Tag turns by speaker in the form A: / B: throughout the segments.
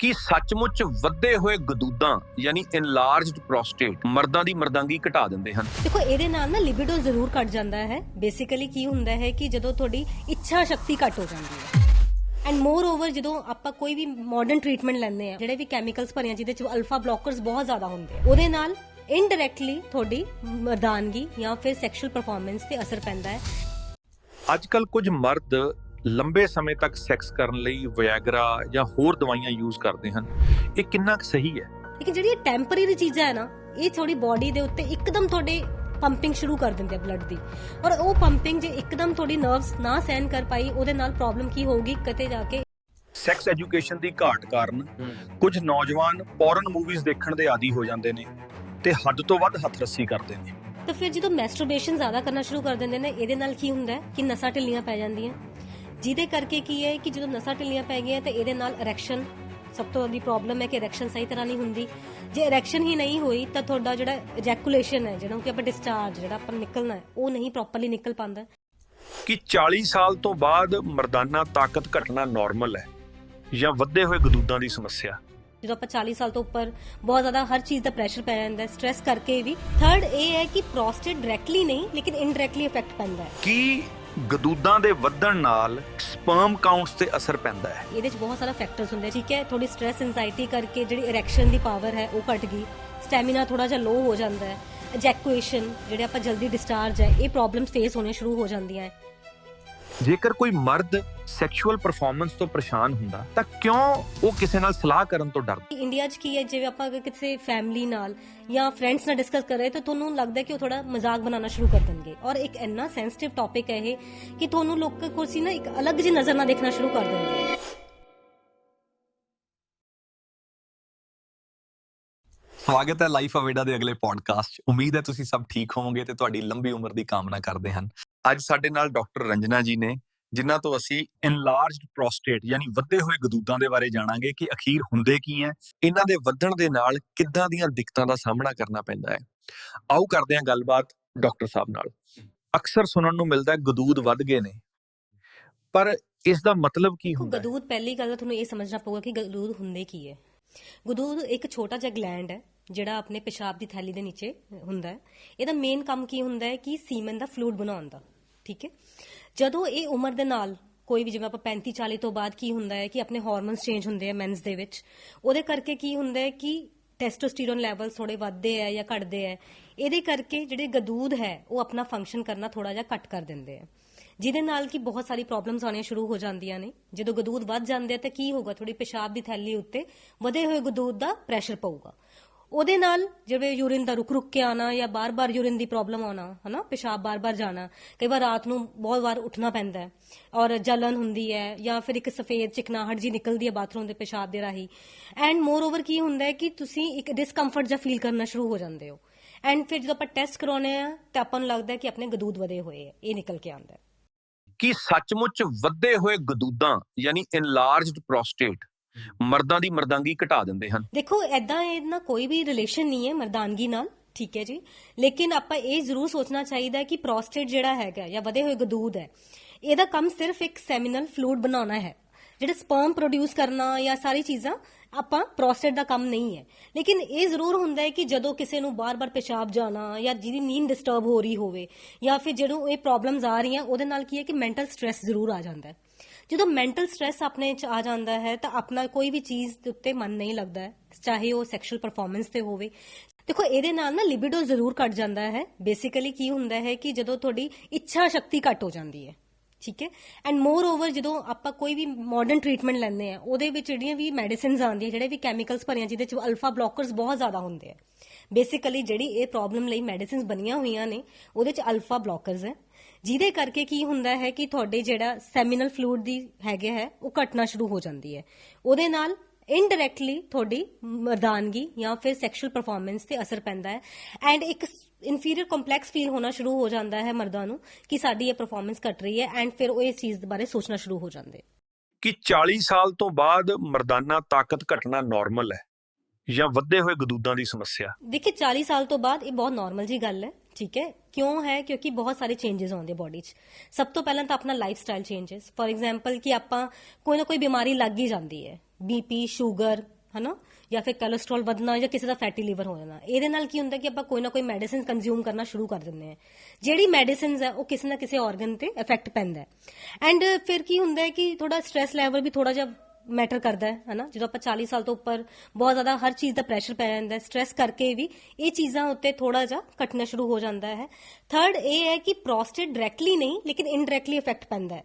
A: ਕੀ ਸੱਚਮੁੱਚ ਵੱਧੇ ਹੋਏ ਗਦੂਦਾਂ ਯਾਨੀ ਇਨਲਾਰਜਡ ਪ੍ਰੋਸਟੇਟ ਮਰਦਾਂ ਦੀ ਮਰਦਾਂਗੀ ਘਟਾ ਦਿੰਦੇ ਹਨ।
B: ਦੇਖੋ ਇਹਦੇ ਨਾਲ ਨਾ ਲਿਬਿਡੋ ਜ਼ਰੂਰ ਘਟ ਜਾਂਦਾ ਹੈ। ਬੇਸਿਕਲੀ ਕੀ ਹੁੰਦਾ ਹੈ ਕਿ ਜਦੋਂ ਤੁਹਾਡੀ ਇੱਛਾ ਸ਼ਕਤੀ ਘਟ ਹੋ ਜਾਂਦੀ ਹੈ। ਐਂਡ ਮੋਰ ਓਵਰ ਜਦੋਂ ਆਪਾਂ ਕੋਈ ਵੀ ਮਾਡਰਨ ਟ੍ਰੀਟਮੈਂਟ ਲੈਂਦੇ ਆ ਜਿਹੜੇ ਵੀ ਕੈਮੀਕਲਸ ਭਰੀਆਂ ਜਿਹਦੇ ਚ ਅਲਫਾ ਬਲੋਕਰਸ ਬਹੁਤ ਜ਼ਿਆਦਾ ਹੁੰਦੇ ਆ ਉਹਦੇ ਨਾਲ ਇਨਡਾਇਰੈਕਟਲੀ ਤੁਹਾਡੀ ਮਰਦਾਨਗੀ ਜਾਂ ਫਿਰ ਸੈਕਸ਼ੂਅਲ ਪਰਫਾਰਮੈਂਸ ਤੇ ਅਸਰ ਪੈਂਦਾ ਹੈ।
A: ਅੱਜ ਕੱਲ ਕੁਝ ਮਰਦ ਲੰਬੇ ਸਮੇਂ ਤੱਕ ਸੈਕਸ ਕਰਨ ਲਈ ਵਿਆਗਰਾ ਜਾਂ ਹੋਰ ਦਵਾਈਆਂ ਯੂਜ਼ ਕਰਦੇ ਹਨ ਇਹ ਕਿੰਨਾ ਕੁ ਸਹੀ ਹੈ?
B: ਲੇਕਿਨ ਜਿਹੜੀ ਇਹ ਟੈਂਪਰੇਰੀ ਚੀਜ਼ਾਂ ਹੈ ਨਾ ਇਹ ਥੋੜੀ ਬਾਡੀ ਦੇ ਉੱਤੇ ਇੱਕਦਮ ਤੁਹਾਡੇ ਪੰਪਿੰਗ ਸ਼ੁਰੂ ਕਰ ਦਿੰਦੇ ਆ ਬਲੱਡ ਦੀ। ਔਰ ਉਹ ਪੰਪਿੰਗ ਜੇ ਇੱਕਦਮ ਤੁਹਾਡੀ ਨਰਵਸ ਨਾ ਸਹਿਨ ਕਰ ਪਾਈ ਉਹਦੇ ਨਾਲ ਪ੍ਰੋਬਲਮ ਕੀ ਹੋਊਗੀ? ਕਿਤੇ ਜਾ ਕੇ
A: ਸੈਕਸ ਐਜੂਕੇਸ਼ਨ ਦੀ ਘਾਟ ਕਾਰਨ ਕੁਝ ਨੌਜਵਾਨ ਪੌਰਨ ਮੂਵੀਜ਼ ਦੇਖਣ ਦੇ ਆਦੀ ਹੋ ਜਾਂਦੇ ਨੇ ਤੇ ਹੱਦ ਤੋਂ ਵੱਧ ਹੱਥ ਰੱਸੀ ਕਰਦੇ ਨੇ।
B: ਤਾਂ ਫਿਰ ਜਦੋਂ ਮੈਸਟਰਬੇਸ਼ਨ ਜ਼ਿਆਦਾ ਕਰਨਾ ਸ਼ੁਰੂ ਕਰ ਦਿੰਦੇ ਨੇ ਇਹਦੇ ਨਾਲ ਕੀ ਹੁੰਦਾ ਹੈ? ਕਿ ਨਸਾਂ ਢਿੱਲੀਆਂ ਪੈ ਜਾਂਦੀਆਂ। ਜਿਹਦੇ ਕਰਕੇ ਕੀ ਹੈ ਕਿ ਜਦੋਂ ਨਸਾਂ ਢਿੱਲੀਆਂ ਪੈ ਗਈਆਂ ਤੇ ਇਹਦੇ ਨਾਲ ਇਰੈਕਸ਼ਨ ਸਭ ਤੋਂ ਵੱਡੀ ਪ੍ਰੋਬਲਮ ਹੈ ਕਿ ਇਰੈਕਸ਼ਨ ਸਹੀ ਤਰ੍ਹਾਂ ਨਹੀਂ ਹੁੰਦੀ। ਜੇ ਇਰੈਕਸ਼ਨ ਹੀ ਨਹੀਂ ਹੋਈ ਤਾਂ ਤੁਹਾਡਾ ਜਿਹੜਾ ਇਜੈਕੂਲੇਸ਼ਨ ਹੈ ਜਿਹੜਾ ਕਿ ਆਪਾਂ ਡਿਸਚਾਰਜ ਜਿਹੜਾ ਆਪਾਂ ਨਿਕਲਣਾ ਹੈ ਉਹ ਨਹੀਂ ਪ੍ਰੋਪਰਲੀ ਨਿਕਲ ਪਾਉਂਦਾ।
A: ਕਿ 40 ਸਾਲ ਤੋਂ ਬਾਅਦ ਮਰਦਾਨਾ ਤਾਕਤ ਘਟਣਾ ਨਾਰਮਲ ਹੈ ਜਾਂ ਵੱਧੇ ਹੋਏ ਗਦੂਦਾਂ ਦੀ ਸਮੱਸਿਆ?
B: ਜਦੋਂ ਆਪਾਂ 40 ਸਾਲ ਤੋਂ ਉੱਪਰ ਬਹੁਤ ਜ਼ਿਆਦਾ ਹਰ ਚੀਜ਼ ਦਾ ਪ੍ਰੈਸ਼ਰ ਪੈ ਜਾਂਦਾ ਹੈ ਸਟ੍ਰੈਸ ਕਰਕੇ ਵੀ। ਥਰਡ ਇਹ ਹੈ ਕਿ ਪ੍ਰੋਸਟੇਟ ਡਾਇਰੈਕਟਲੀ ਨਹੀਂ ਲੇਕਿਨ ਇਨਡਾਇਰੈਕਟਲੀ ਇਫੈਕਟ ਪੈਂਦਾ ਹੈ।
A: ਕੀ ਗਦੂਦਾਂ ਦੇ ਵੱਧਣ ਨਾਲ ਸਪਰਮ ਕਾਊਂਟਸ ਤੇ ਅਸਰ ਪੈਂਦਾ ਹੈ।
B: ਇਹਦੇ 'ਚ ਬਹੁਤ ਸਾਰਾ ਫੈਕਟਰਸ ਹੁੰਦੇ ਠੀਕ ਹੈ? ਥੋੜੀ ਸਟ੍ਰੈਸ ਐਂਜ਼ਾਈਟੀ ਕਰਕੇ ਜਿਹੜੀ ਇਰੈਕਸ਼ਨ ਦੀ ਪਾਵਰ ਹੈ, ਉਹ ਘਟ ਗਈ। ਸਟੈਮਿਨਾ ਥੋੜਾ ਜਿਹਾ ਲੋ ਹੋ ਜਾਂਦਾ ਹੈ। ਐਜੈਕੂਏਸ਼ਨ ਜਿਹੜੇ ਆਪਾਂ ਜਲਦੀ ਡਿਸਚਾਰਜ ਹੈ, ਇਹ ਪ੍ਰੋਬਲਮਸ ਫੇਸ ਹੋਣੇ ਸ਼ੁਰੂ ਹੋ ਜਾਂਦੀਆਂ ਹੈ।
A: ਜੇਕਰ ਕੋਈ ਮਰਦ ਸੈਕਸ਼ੂਅਲ ਪਰਫਾਰਮੈਂਸ ਤੋਂ ਪਰੇਸ਼ਾਨ ਹੁੰਦਾ ਤਾਂ ਕਿਉਂ ਉਹ ਕਿਸੇ ਨਾਲ ਸਲਾਹ ਕਰਨ ਤੋਂ ਡਰਦਾ?
B: ਇੰਡੀਆ 'ਚ ਕੀ ਹੈ? ਜਿਵੇਂ ਆਪਾਂ ਅਗਰ ਕਿਸੇ ਫੈਮਿਲੀ ਨਾਲ ਜਾਂ ਫਰੈਂਡਸ ਨਾਲ ਡਿਸਕਸ ਕਰ ਰਹੇ ਤਾਂ ਤੁਹਾਨੂੰ ਲੱਗਦਾ ਕਿ ਉਹ ਥੋੜਾ ਮਜ਼ਾਕ ਬਣਾਉਣਾ ਸ਼ੁਰੂ ਕਰ ਦੇਣਗੇ। ਔਰ ਇੱਕ ਇੰਨਾ ਸੈਂਸਿਟਿਵ ਟੌਪਿਕ ਹੈ ਇਹ ਕਿ ਤੁਹਾਨੂੰ ਲੋਕ ਕੁਰਸੀ ਨਾ ਇੱਕ ਅਲੱਗ ਜਿਹੀ ਨਜ਼ਰ ਨਾਲ ਦੇਖਣਾ ਸ਼ੁਰੂ ਕਰ ਦੇਣਗੇ।
C: ਸਵਾਗਤ ਹੈ ਲਾਈਫ ਅਵੇਡਾ ਦੇ ਅਗਲੇ ਪੋਡਕਾਸਟ 'ਚ। ਉਮੀਦ ਹੈ ਤੁਸੀਂ ਸਭ ਠੀਕ ਹੋਵੋਗੇ ਤੇ ਤੁਹਾਡੀ ਲੰਬੀ ਉਮਰ ਦੀ ਕਾਮਨਾ ਕਰਦੇ ਹਨ।
A: ਅੱਜ ਸਾਡੇ ਨਾਲ ਡਾਕਟਰ ਰੰਜਨਾ ਜੀ ਨੇ ਜਿਨ੍ਹਾਂ ਤੋਂ ਅਸੀਂ ਇਨਲਾਰਜਡ ਪ੍ਰੋਸਟੇਟ ਯਾਨੀ ਵੱਧੇ ਹੋਏ ਗਦੂਦਾਂ ਦੇ ਬਾਰੇ ਜਾਣਾਂਗੇ ਕਿ ਅਖੀਰ ਹੁੰਦੇ ਕੀ ਹੈ ਇਹਨਾਂ ਦੇ ਵੱਧਣ ਦੇ ਨਾਲ ਕਿੱਦਾਂ ਦੀਆਂ ਦਿੱਕਤਾਂ ਦਾ ਸਾਹਮਣਾ ਕਰਨਾ ਪੈਂਦਾ ਹੈ ਆਓ ਕਰਦੇ ਹਾਂ ਗੱਲਬਾਤ ਡਾਕਟਰ ਸਾਹਿਬ ਨਾਲ। ਅਕਸਰ ਸੁਣਨ ਨੂੰ ਮਿਲਦਾ ਹੈ ਗਦੂਦ ਵੱਧ ਗਏ ਨੇ। ਪਰ ਇਸ ਦਾ ਮਤਲਬ ਕੀ ਹੁੰਦਾ
B: ਗਦੂਦ ਪਹਿਲੀ ਗੱਲ ਤੁਹਾਨੂੰ ਇਹ ਸਮਝਣਾ ਪਊਗਾ ਕਿ ਗਦੂਦ ਹੁੰਦੇ ਕੀ ਹੈ ਗਦੂਦ ਇੱਕ ਛੋਟਾ ਜਿਹਾ ਗਲੈਂਡ ਹੈ ਜਿਹੜਾ ਆਪਣੇ ਪਿਸ਼ਾਬ ਦੀ ਥੈਲੀ ਦੇ ਨੀਚੇ ਹੁੰਦਾ ਹੈ ਇਹਦਾ ਮੇਨ ਕੰਮ ਕੀ ਹੁੰਦਾ ਹੈ ਕਿ ਸੀਮਨ ਦਾ ਫਲੂਇਡ ਬਣਾਉਣ ਦਾ। ਠੀਕ ਹੈ? ਜਦੋਂ ਇਹ ਉਮਰ ਦੇ ਨਾਲ ਕੋਈ ਵੀ ਜਿਵੇਂ ਆਪਾਂ 35 40 ਤੋਂ ਬਾਅਦ ਕੀ ਹੁੰਦਾ ਹੈ ਕਿ ਆਪਣੇ ਹਾਰਮੋਨਸ ਚੇਂਜ ਹੁੰਦੇ ਆ ਮੈਨਸ ਦੇ ਵਿੱਚ, ਉਹਦੇ ਕਰਕੇ ਕੀ ਹੁੰਦਾ ਹੈ ਕਿ ਟੈਸਟੋਸਟੀਰੋਨ ਲੈਵਲਸ ਥੋੜੇ ਵੱਧਦੇ ਆ ਜਾਂ ਘਟਦੇ ਆ, ਇਹਦੇ ਕਰਕੇ ਜਿਹੜੇ ਗਦੂਦ ਹੈ, ਉਹ ਆਪਣਾ ਫੰਕਸ਼ਨ ਕਰਨਾ ਥੋੜਾ ਜਿਹਾ ਘੱਟ ਕਰ ਦਿੰਦੇ ਆ। ਜਿਹਦੇ ਨਾਲ ਕਿ ਬਹੁਤ ਸਾਰੀ ਪ੍ਰੋਬਲਮਸ ਆਉਣੀਆਂ ਸ਼ੁਰੂ ਹੋ ਜਾਂਦੀਆਂ ਨੇ। ਜਦੋਂ ਗਦੂਦ ਵੱਧ ਜਾਂਦੇ ਆ ਤਾਂ ਕੀ ਹੋਗਾ ਥੋੜੀ ਪਿਸ਼ਾਬ ਦੀ ਥੈਲੀ ਉੱਤੇ ਵਧੇ ਹੋਏ ਗਦੂਦ ਦਾ ਪ੍ਰੈਸ਼ਰ ਪਊਗਾ। ਉਹਦੇ ਨਾਲ ਜਿਵੇਂ ਯੂਰਿਨ ਦਾ ਰੁਕ ਰੁਕ ਕੇ ਆਣਾ ਜਾਂ ਬਾਰ-ਬਾਰ ਯੂਰਿਨ ਦੀ ਪ੍ਰੋਬਲਮ ਆਉਣਾ, ਹਨਾ? ਪਿਸ਼ਾਬ ਬਾਰ-ਬਾਰ ਜਾਣਾ, ਕਈ ਵਾਰ ਰਾਤ ਨੂੰ ਬਹੁਤ ਵਾਰ ਉੱਠਣਾ ਪੈਂਦਾ ਹੈ। ਔਰ ਜਲਨ ਹੁੰਦੀ ਹੈ ਜਾਂ ਫਿਰ ਇੱਕ ਸਫੇਦ ਚਿਕਨਾਹਟ ਜੀ ਨਿਕਲਦੀ ਹੈ ਬਾਥਰੂਮ ਦੇ ਪਿਸ਼ਾਬ ਦੇ ਰਾਹੀਂ। ਐਂਡ ਮੋਰ ਓਵਰ ਕੀ ਹੁੰਦਾ ਹੈ ਕਿ ਤੁਸੀਂ ਇੱਕ ਡਿਸਕੰਫਰਟ ਜਿਹਾ ਫੀਲ ਕਰਨਾ ਸ਼ੁਰੂ ਹੋ ਜਾਂਦੇ ਹੋ। ਐਂਡ ਫਿਰ ਜਦੋਂ ਆਪਾਂ ਟੈਸਟ ਕਰਾਉਨੇ ਆ ਤਾਂ ਆਪਾਂ ਨੂੰ ਲੱਗਦਾ ਕਿ ਆਪਣੇ ਗਦੂਦ ਵਧੇ ਹੋਏ ਆ ਇਹ ਨਿਕਲ ਕੇ ਆਉਂਦਾ ਹੈ।
A: ਕਿ ਸੱਚਮੁੱਚ ਵੱਧੇ ਹੋਏ ਗਦੂਦਾਂ, ਯਾਨੀ ਇਨਲਾਰਜਡ ਪ੍ਰੋਸਟੇਟ ਮਰਦਾਂ ਦੀ ਮਰਦਾਂਗੀ ਘਟਾ ਦਿੰਦੇ ਹਨ।
B: ਦੇਖੋ ਐਦਾਂ ਇਹਨਾਂ ਕੋਈ ਵੀ ਰਿਲੇਸ਼ਨ ਨਹੀਂ ਹੈ ਮਰਦਾਨਗੀ ਨਾਲ, ਠੀਕ ਹੈ ਜੀ। ਲੇਕਿਨ ਆਪਾਂ ਇਹ ਜ਼ਰੂਰ ਸੋਚਣਾ ਚਾਹੀਦਾ ਹੈ ਕਿ ਪ੍ਰੋਸਟੇਟ ਜਿਹੜਾ ਹੈਗਾ ਜਾਂ ਵਧੇ ਹੋਏ ਗਦੂਦ ਹੈ, ਇਹਦਾ ਕੰਮ ਸਿਰਫ ਇੱਕ ਸੈਮੀਨਲ ਫਲੂਇਡ ਬਣਾਉਣਾ ਹੈ। ਜਿਹੜਾ ਸਪਰਮ ਪ੍ਰੋਡਿਊਸ ਕਰਨਾ ਜਾਂ ਸਾਰੀ ਚੀਜ਼ਾਂ, ਆਪਾਂ ਪ੍ਰੋਸਟੇਟ ਦਾ ਕੰਮ ਨਹੀਂ ਹੈ। ਲੇਕਿਨ ਇਹ ਜ਼ਰੂਰ ਹੁੰਦਾ ਹੈ ਕਿ ਜਦੋਂ ਕਿਸੇ ਨੂੰ ਬਾਰ-ਬਾਰ ਪਿਸ਼ਾਬ ਜਾਣਾ ਜਾਂ ਜਿਹਦੀ ਨੀਂਦ ਡਿਸਟਰਬ ਹੋ ਰਹੀ ਹੋਵੇ ਜਾਂ ਫਿਰ ਜਦੋਂ ਇਹ ਪ੍ਰੋਬਲਮਸ ਆ ਰਹੀਆਂ, ਉਹਦੇ ਨਾਲ ਕੀ ਹੈ ਕਿ ਮੈਂਟਲ ਸਟ੍ਰੈਸ ਜ਼ਰੂਰ ਆ ਜਾਂਦਾ ਹੈ। ਜਦੋਂ ਮੈਂਟਲ ਸਟ्रेस ਆਪਣੇ ਚ ਆ ਜਾਂਦਾ ਹੈ ਤਾਂ ਆਪਣਾ ਕੋਈ ਵੀ ਚੀਜ਼ ਦੇ ਉੱਤੇ ਮਨ ਨਹੀਂ ਲੱਗਦਾ ਹੈ, ਚਾਹੇ ਉਹ ਸੈਕਸ਼ੂਅਲ ਪਰਫਾਰਮੈਂਸ ਤੇ ਹੋਵੇ। ਦੇਖੋ, ਇਹਦੇ ਨਾਲ ਨਾ ਲਿਬਿਡੋ ਜ਼ਰੂਰ ਘਟ ਜਾਂਦਾ ਹੈ। ਬੇਸਿਕਲੀ ਕੀ ਹੁੰਦਾ ਹੈ ਕਿ ਜਦੋਂ ਤੁਹਾਡੀ ਇੱਛਾ ਸ਼ਕਤੀ ਘਟ ਹੋ ਜਾਂਦੀ ਹੈ, ਠੀਕ ਹੈ? ਐਂਡ ਮੋਰ ਓਵਰ ਜਦੋਂ ਆਪਾਂ ਕੋਈ ਵੀ ਮਾਡਰਨ ਟ੍ਰੀਟਮੈਂਟ ਲੈਂਦੇ ਆ ਉਹਦੇ ਵਿੱਚ ਜਿਹੜੀਆਂ ਵੀ ਮੈਡੀਸਿਨਸ ਆਉਂਦੀਆਂ, ਜਿਹੜੇ ਵੀ ਕੈਮੀਕਲਸ ਭਰੀਆਂ, ਜਿਹਦੇ ਚ ਅਲਫਾ ਬਲੋਕਰਸ ਬਹੁਤ ਜ਼ਿਆਦਾ ਹੁੰਦੇ ਆ। ਬੇਸਿਕਲੀ ਜਿਹੜੀ ਇਹ ਪ੍ਰੋਬਲਮ ਲਈ ਮੈਡੀਸਿਨਸ ਬਣੀਆਂ ਹੋਈਆਂ ਨੇ, ਉਹਦੇ ਚ ਅਲਫਾ ਬਲੋਕਰਸ ਹੈ। ਜਿਹਦੇ ਕਰਕੇ ਕੀ ਹੁੰਦਾ ਹੈ ਕਿ ਤੁਹਾਡੇ ਜਿਹੜਾ ਸੈਮੀਨਲ ਫਲੂਇਡ ਦੀ ਹੈਗੇ ਹੈ ਉਹ ਘਟਣਾ ਸ਼ੁਰੂ ਹੋ ਜਾਂਦੀ ਹੈ। ਉਹਦੇ ਨਾਲ ਇਨਡਾਇਰੈਕਟਲੀ ਤੁਹਾਡੀ ਮਰਦਾਨਗੀ ਜਾਂ ਫਿਰ ਸੈਕਸ਼ੂਅਲ ਪਰਫਾਰਮੈਂਸ ਤੇ ਅਸਰ ਪੈਂਦਾ ਹੈ। ਐਂਡ ਇੱਕ ਇਨਫੀਰੀਅਰ ਕੰਪਲੈਕਸ ਫੀਲ ਹੋਣਾ ਸ਼ੁਰੂ ਹੋ ਜਾਂਦਾ ਹੈ ਮਰਦਾਂ ਨੂੰ ਕਿ ਸਾਡੀ ਇਹ ਪਰਫਾਰਮੈਂਸ ਘਟ ਰਹੀ ਹੈ ਐਂਡ ਫਿਰ ਉਹ ਇਸ ਚੀਜ਼ ਬਾਰੇ ਸੋਚਣਾ ਸ਼ੁਰੂ ਹੋ ਜਾਂਦੇ।
A: ਕਿ 40 ਸਾਲ ਤੋਂ ਬਾਅਦ ਮਰਦਾਨਾ ਤਾਕਤ ਘਟਣਾ ਨਾਰਮਲ ਹੈ ਜਾਂ ਵੱਧੇ ਹੋਏ ਗਦੂਦਾਂ ਦੀ ਸਮੱਸਿਆ?
B: ਦੇਖਿए 40 ਸਾਲ ਤੋਂ ਬਾਅਦ ਇਹ ਬਹੁਤ ਨਾਰਮਲ ਜੀ ਗੱਲ ਹੈ। ਠੀਕ ਹੈ ਕਿਉਂ ਹੈ ਕਿਉਂਕਿ ਬਹੁਤ ਸਾਰੇ ਚੇਂजेस ਆਉਂਦੇ ਬਾਡੀ 'ਚ ਸਭ ਤੋਂ ਪਹਿਲਾਂ ਤਾਂ ਆਪਣਾ life style changes for example ਕਿ ਆਪਾਂ ਕੋਈ ਨਾ ਕੋਈ ਬਿਮਾਰੀ ਲੱਗ ਹੀ ਜਾਂਦੀ ਹੈ ਬੀਪੀ ਸ਼ੂਗਰ ਹਨਾ ਜਾਂ ਫਿਰ ਕੋਲੇਸਟ੍ਰੋਲ ਵਧਣਾ ਜਾਂ ਕਿਸੇ ਦਾ ਫੈਟੀ ਲੀਵਰ ਹੋ ਜਾਣਾ ਇਹਦੇ ਨਾਲ ਕੀ ਹੁੰਦਾ ਕਿ ਆਪਾਂ ਕੋਈ ਨਾ ਕੋਈ ਮੈਡੀਸਿਨ ਕੰਜ਼ਿਊਮ ਕਰਨਾ ਸ਼ੁਰੂ ਕਰ ਦਿੰਦੇ ਆ ਜਿਹੜੀ ਮੈਡੀਸਿਨਸ ਹੈ ਉਹ ਕਿਸੇ ਨਾ ਕਿਸੇ ਆਰਗਨ ਤੇ ਇਫੈਕਟ ਪੈਂਦਾ ਹੈ ਐਂਡ ਫਿਰ ਕੀ ਹੁੰਦਾ ਹੈ ਕਿ ਥੋੜਾ ਸਟ्रेस ਲੈਵਲ ਵੀ ਥੋੜਾ ਜਿਹਾ ਮੈਟਰ ਕਰਦਾ ਹੈ, ਹਨਾ? ਜਦੋਂ ਆਪਾਂ 40 ਸਾਲ ਤੋਂ ਉੱਪਰ ਬਹੁਤ ਜ਼ਿਆਦਾ ਹਰ ਚੀਜ਼ ਦਾ ਪ੍ਰੈਸ਼ਰ ਪੈ ਜਾਂਦਾ ਹੈ ਸਟ੍ਰੈਸ ਕਰਕੇ ਵੀ ਇਹ ਚੀਜ਼ਾਂ ਉੱਤੇ ਥੋੜਾ ਜਿਹਾ ਘਟਣਾ ਸ਼ੁਰੂ ਹੋ ਜਾਂਦਾ ਹੈ। ਥਰਡ ਇਹ ਹੈ ਕਿ ਪ੍ਰੋਸਟੇਟ ਡਾਇਰੈਕਟਲੀ ਨਹੀਂ, ਲੇਕਿਨ ਇਨਡਾਇਰੈਕਟਲੀ ਇਫੈਕਟ ਪੈਂਦਾ ਹੈ।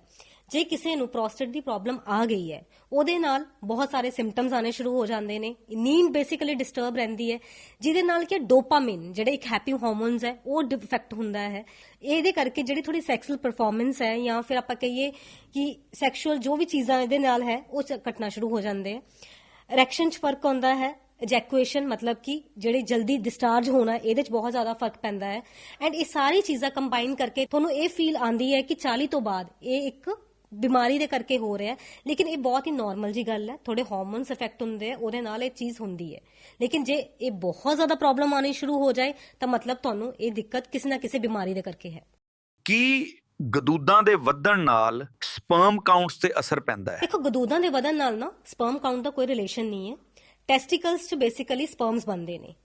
B: ਜੇ ਕਿਸੇ ਨੂੰ ਪ੍ਰੋਸਟੇਟ ਦੀ ਪ੍ਰੋਬਲਮ ਆ ਗਈ ਹੈ, ਉਹਦੇ ਨਾਲ ਬਹੁਤ ਸਾਰੇ ਸਿੰਪਟਮਸ ਆਣੇ ਸ਼ੁਰੂ ਹੋ ਜਾਂਦੇ ਨੇ। ਨੀਂਦ ਬੇਸਿਕਲੀ ਡਿਸਟਰਬ ਰਹਿੰਦੀ ਹੈ, ਜਿਹਦੇ ਨਾਲ ਕਿ ਡੋਪਾਮਾਈਨ ਜਿਹੜੇ ਇੱਕ ਹੈਪੀ ਹਾਰਮੋਨਸ ਹੈ, ਉਹ ਡਿਫੈਕਟ ਹੁੰਦਾ ਹੈ। ਇਹਦੇ ਕਰਕੇ ਜਿਹੜੀ ਥੋੜੀ ਸੈਕਸੁਅਲ ਪਰਫਾਰਮੈਂਸ ਹੈ ਜਾਂ ਫਿਰ ਆਪਾਂ ਕਹੀਏ ਕਿ ਸੈਕਸ਼ੂਅਲ ਜੋ ਵੀ ਚੀਜ਼ਾਂ ਇਹਦੇ ਨਾਲ ਹੈ, ਉਹ ਚ- ਘਟਣਾ ਸ਼ੁਰੂ ਹੋ ਜਾਂਦੇ ਹੈ। ਰੈਕਸ਼ਨ 'ਚ ਫ਼ਰਕ ਆਉਂਦਾ ਹੈ, ejaculation ਮਤਲਬ ਕਿ ਜਿਹੜੇ ਜਲਦੀ ਡਿਸਚਾਰਜ ਹੋਣਾ, ਇਹਦੇ 'ਚ ਬਹੁਤ ਜ਼ਿਆਦਾ ਫ਼ਰਕ ਪੈਂਦਾ ਹੈ। ਐਂਡ ਇਹ ਸਾਰੀ ਚੀਜ਼ਾਂ ਕੰਬਾਈਨ ਕਰਕੇ ਤੁਹਾਨੂੰ ਇਹ ਫੀਲ ਆਂਦੀ ਹੈ ਕਿ 40 ਤੋਂ ਬਾਅਦ ਇਹ ਇੱਕ ਬਿਮਾਰੀ ਦੇ ਕਰਕੇ ਹੋ ਰਿਹਾ ਲੇਕਿਨ ਇਹ ਬਹੁਤ ਹੀ ਨਾਰਮਲ ਜੀ ਗੱਲ ਹੈ। ਥੋੜੇ ਹਾਰਮੋਨਸ ਇਫੈਕਟ ਹੁੰਦੇ ਆ ਉਹਦੇ ਨਾਲ ਇਹ ਚੀਜ਼ ਹੁੰਦੀ ਹੈ। ਲੇਕਿਨ ਜੇ ਇਹ ਬਹੁਤ ਜ਼ਿਆਦਾ ਪ੍ਰੋਬਲਮ ਆਣੀ ਸ਼ੁਰੂ ਹੋ ਜਾਏ ਤਾਂ ਮਤਲਬ ਤੁਹਾਨੂੰ ਇਹ ਦਿੱਕਤ ਕਿਸੇ ਨਾ ਕਿਸੇ ਬਿਮਾਰੀ ਦੇ ਕਰਕੇ ਹੈ।
A: ਕੀ ਗਦੂਦਾਂ ਦੇ ਵਧਣ ਨਾਲ ਸਪਰਮ ਕਾਊਂਟਸ ਤੇ ਅਸਰ ਪੈਂਦਾ ਹੈ?
B: ਦੇਖੋ ਗਦੂਦਾਂ ਦੇ ਵਧਣ ਨਾਲ ਨਾ ਸਪਰਮ ਕਾਊਂਟ ਦਾ ਕੋਈ ਰਿਲੇਸ਼ਨ ਨਹੀਂ ਹੈ। ਟੈਸਟੀਕਲਸ 'ਚ ਬੇਸਿਕਲੀ ਸਪਰਮਸ ਬਣਦੇ ਨੇ।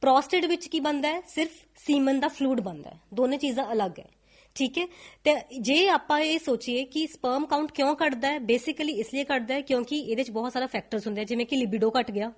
B: ਪ੍ਰੋਸਟੇਟ ਵਿੱਚ ਕੀ ਬਣਦਾ ਹੈ? ਸਿਰਫ ਸੀਮਨ ਦਾ ਫਲੂਇਡ ਬਣਦਾ ਹੈ। ਦੋਨੇ ਚੀਜ਼ਾਂ ਅਲੱਗ ਹੈ। ਠੀਕ ਹੈ? ਤੇ ਜੇ ਆਪਾਂ ਇਹ ਸੋਚੀਏ ਕਿ ਸਪਰਮ ਕਾਊਂਟ ਕਿਉਂ ਘਟਦਾ ਹੈ? ਬੇਸਿਕਲੀ ਇਸ ਲਈ ਘਟਦਾ ਹੈ ਕਿਉਂਕਿ ਇਹਦੇ ਵਿੱਚ ਬਹੁਤ ਸਾਰਾ ਫੈਕਟਰਸ ਹੁੰਦੇ ਆ, ਜਿਵੇਂ ਕਿ ਲਿਬਿਡੋ ਘਟ ਗਿਆ,